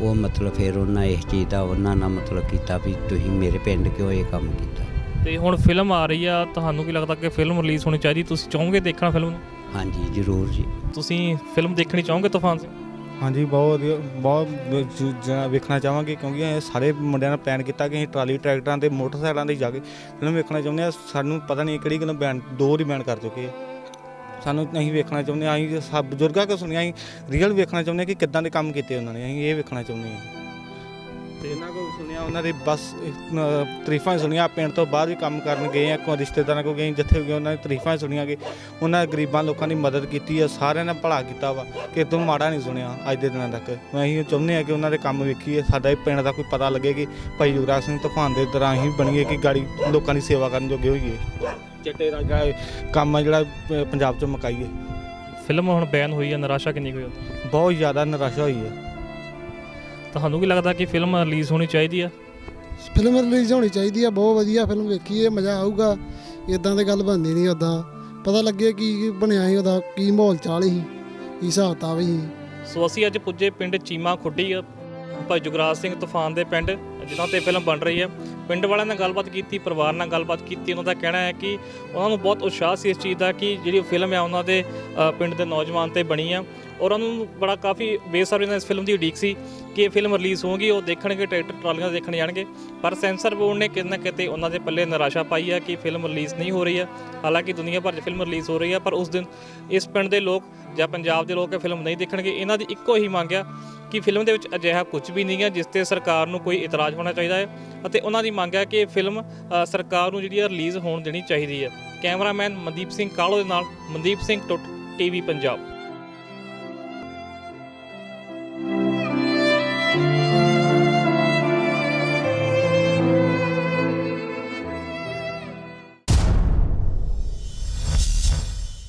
ਉਹ ਮਤਲਬ ਫਿਰ ਉਹਨਾਂ ਇਸ ਚੀਜ਼ ਦਾ ਉਹਨਾਂ ਨਾਲ ਮਤਲਬ ਕੀਤਾ ਵੀ ਤੁਸੀਂ ਮੇਰੇ ਪਿੰਡ ਕਿਉਂ ਇਹ ਕੰਮ ਕੀਤਾ? ਤੇ ਹੁਣ ਫਿਲਮ ਆ ਰਹੀ ਆ ਤੁਹਾਨੂੰ ਕੀ ਲੱਗਦਾ ਕਿ ਫਿਲਮ ਰਿਲੀਜ਼ ਹੋਣੀ ਚਾਹੀਦੀ? ਤੁਸੀਂ ਚਾਹੋਗੇ ਦੇਖਣਾ ਫਿਲਮ ਨੂੰ? ਹਾਂਜੀ ਜ਼ਰੂਰ ਜੀ। ਤੁਸੀਂ ਫਿਲਮ ਦੇਖਣੀ ਚਾਹੋਗੇ ਤੂਫਾਨ ਸਿੰਘ? ਹਾਂਜੀ, ਬਹੁਤ ਵਧੀਆ, ਬਹੁਤ ਜ- ਜ- ਵੇਖਣਾ ਚਾਹਾਂਗੇ ਕਿਉਂਕਿ ਇਹ ਸਾਰੇ ਮੁੰਡਿਆਂ ਨੇ ਪਲਾਨ ਕੀਤਾ ਕਿ ਅਸੀਂ ਟਰਾਲੀ, ਟਰੈਕਟਰਾਂ ਤੇ ਮੋਟਰਸਾਈਕਲਾਂ ਤੇ ਜਾ ਕੇ ਫਿਲਮ ਵੇਖਣਾ ਚਾਹੁੰਦੇ ਆ ਸਾਨੂੰ ਪਤਾ ਨਹੀਂ ਕਿਹੜੀ ਗੱਲੋਂ ਬੈਨ ਦੋ ਵਾਰੀ ਬੈਨ ਕਰ ਚੁੱਕੇ ਆ। ਸਾਨੂੰ ਅਸੀਂ ਵੇਖਣਾ ਚਾਹੁੰਦੇ ਆ ਅਸੀਂ ਸਭ ਬਜ਼ੁਰਗਾਂ ਕੋ ਸੁਣਿਆ, ਅਸੀਂ ਰੀਅਲ ਵੇਖਣਾ ਚਾਹੁੰਦੇ ਆ ਕਿ ਕਿੱਦਾਂ ਦੇ ਕੰਮ ਕੀਤੇ ਉਹਨਾਂ ਨੇ, ਅਸੀਂ ਇਹ ਵੇਖਣਾ ਚਾਹੁੰਦੇ ਆ ਤੇ ਇਹਨਾਂ ਕੋ ਸੁਣਿਆ ਉਹਨਾਂ ਦੇ ਬਸ ਅਹ, ਤਾਰੀਫਾਂ ਹੀ ਸੁਣੀਆਂ ਪਿੰਡ ਤੋਂ ਬਾਅਦ ਵੀ ਕੰਮ ਕਰਨ ਗਏ ਆ ਕੋਈ ਰਿਸ਼ਤੇਦਾਰਾਂ ਕੋ ਗਏ ਜਿੱਥੇ ਵੀ ਗਏ ਉਹਨਾਂ ਦੀ ਤਾਰੀਫਾਂ ਹੀ ਸੁਣੀਆਂ ਕਿ ਉਹਨਾਂ ਗਰੀਬਾਂ ਲੋਕਾਂ ਦੀ ਮਦਦ ਕੀਤੀ ਆ ਸਾਰਿਆਂ ਨੇ ਭਲਾ ਕੀਤਾ ਵਾ ਕਿ ਤੋਂ ਮਾੜਾ ਨਹੀਂ ਸੁਣਿਆ ਅੱਜ ਦੇ ਦਿਨਾਂ ਤੱਕ। ਅਸੀਂ ਚਾਹੁੰਦੇ ਆ ਕਿ ਉਹਨਾਂ ਦੇ ਕੰਮ ਵੇਖੀਏ ਸਾਡਾ ਇਹ ਪਿੰਡ ਦਾ ਕੋਈ ਪਤਾ ਲੱਗੇ ਕਿ ਭਾਈ ਯੁਵਰਾਜ ਸਿੰਘ ਤੂਫਾਨ ਦੇ ਤਰ੍ਹਾਂ ਹੀ ਬਣੀਏ ਕਿ ਗਾੜੀ ਲੋਕਾਂ ਦੀ ਸੇਵਾ ਕਰਨ ਜੋਗੇ ਹੋਈਏ। ਚਿੱਟੇ ਦਾ ਜਿਹੜਾ ਕੰਮ ਆ ਜਿਹੜਾ ਪੰਜਾਬ 'ਚ ਮਕਾਈਏ ਫਿਲਮ ਹੁਣ ਬੈਨ ਹੋਈ ਹੈ ਨਿਰਾਸ਼ਾ ਕਿੰਨੀ ਕੁ ਹੋਈ ਬਹੁਤ ਜ਼ਿਆਦਾ ਨਿਰਾਸ਼ਾ ਹੋਈ ਹੈ ਤੁਹਾਨੂੰ ਕੀ ਲੱਗਦਾ ਕਿ ਫਿਲਮ ਰਿਲੀਜ਼ ਹੋਣੀ ਚਾਹੀਦੀ ਆ? ਫਿਲਮ ਰਿਲੀਜ਼ ਹੋਣੀ ਚਾਹੀਦੀ ਆ ਬਹੁਤ ਵਧੀਆ ਫਿਲਮ ਵੇਖੀਏ ਮਜ਼ਾ ਆਊਗਾ। ਇਦਾਂ ਦੇ ਗੱਲ ਬਣਦੀ ਨਹੀਂ ਉਦਾਂ ਪਤਾ ਲੱਗੇ ਕੀ ਬਣਿਆ ਸੀ ਉਹਦਾ ਕੀ ਮਾਹੌਲ ਚਾਲ ਸੀ ਕੀ ਹਿਸਾਬ ਕਿਤਾਬ ਸੀ। ਸੋ ਅਸੀਂ ਅੱਜ ਪੁੱਜੇ ਪਿੰਡ ਚੀਮਾ ਖੁੱਡੀ ਭਾਈ ਜੁਗਰਾਜ ਸਿੰਘ ਤੂਫਾਨ ਦੇ ਪਿੰਡ ਜਿਨ੍ਹਾਂ ਤੇ ਫਿਲਮ ਬਣ ਰਹੀ ਹੈ ਪਿੰਡ ਵਾਲਿਆਂ ਨਾਲ ਗੱਲਬਾਤ ਕੀਤੀ, ਪਰਿਵਾਰ ਨਾਲ ਗੱਲਬਾਤ ਕੀਤੀ, ਉਹਨਾਂ ਦਾ ਕਹਿਣਾ ਹੈ ਕਿ ਉਹਨਾਂ ਨੂੰ ਬਹੁਤ ਉਤਸ਼ਾਹ ਸੀ ਇਸ ਚੀਜ਼ ਦਾ ਕਿ ਜਿਹੜੀ ਫਿਲਮ ਹੈ ਉਹਨਾਂ ਦੇ ਪਿੰਡ ਦੇ ਨੌਜਵਾਨ ਤੇ ਬਣੀ ਆ। ਔਰ ਉਹਨਾਂ ਨੂੰ ਬੜਾ ਕਾਫੀ ਬੇਸਬਰੀ ਨਾਲ ਇਸ ਫਿਲਮ ਦੀ ਉਡੀਕ ਸੀ ਕਿ ਇਹ ਫਿਲਮ ਰਿਲੀਜ਼ ਹੋਊਗੀ, ਉਹ ਦੇਖਣਗੇ, ਟਰੈਕਟਰ ਟਰਾਲੀਆਂ ਦੇਖਣ ਜਾਣਗੇ। ਪਰ ਸੈਂਸਰ ਬੋਰਡ ਨੇ ਕਿਤੇ ਨਾ ਕਿਤੇ ਉਹਨਾਂ ਦੇ ਪੱਲੇ ਨਿਰਾਸ਼ਾ ਪਾਈ ਹੈ ਕਿ ਫਿਲਮ ਰਿਲੀਜ਼ ਨਹੀਂ ਹੋ ਰਹੀ ਹੈ ਹਾਲਾਂਕਿ ਦੁਨੀਆ ਭਰ 'ਚ ਫਿਲਮ ਰਿਲੀਜ਼ ਹੋ ਰਹੀ ਹੈ ਪਰ ਉਸ ਦਿਨ ਇਸ ਪਿੰਡ ਦੇ ਲੋਕ ਜਾਂ ਪੰਜਾਬ ਦੇ ਲੋਕ ਇਹ ਫਿਲਮ ਨਹੀਂ ਦੇਖਣਗੇ। ਇਹਨਾਂ ਦੀ ਇੱਕੋ ਹੀ ਮੰਗ ਆ ਕਿ ਫਿਲਮ ਦੇ ਵਿੱਚ ਅਜਿਹਾ ਕੁਝ ਵੀ ਨਹੀਂ ਹੈ ਜਿਸ ਤੇ ਸਰਕਾਰ ਨੂੰ ਕੋਈ ਇਤਰਾਜ਼ ਹੋਣਾ ਚਾਹੀਦਾ ਹੈ। ਅਤੇ ਉਹਨਾਂ ਦੀ ਮੰਗ ਹੈ ਕਿ ਇਹ ਫਿਲਮ ਸਰਕਾਰ ਨੂੰ ਜਿਹੜੀ ਹੈ ਰਿਲੀਜ਼ ਹੋਣ ਦੇਣੀ ਚਾਹੀਦੀ ਹੈ। ਕੈਮਰਾਮੈਨ ਮਨਦੀਪ ਸਿੰਘ ਕਾਲੋ ਦੇ ਨਾਲ ਮਨਦੀਪ ਸਿੰਘ ਟੁੱਟ, ਟੀਵੀ ਪੰਜਾਬ।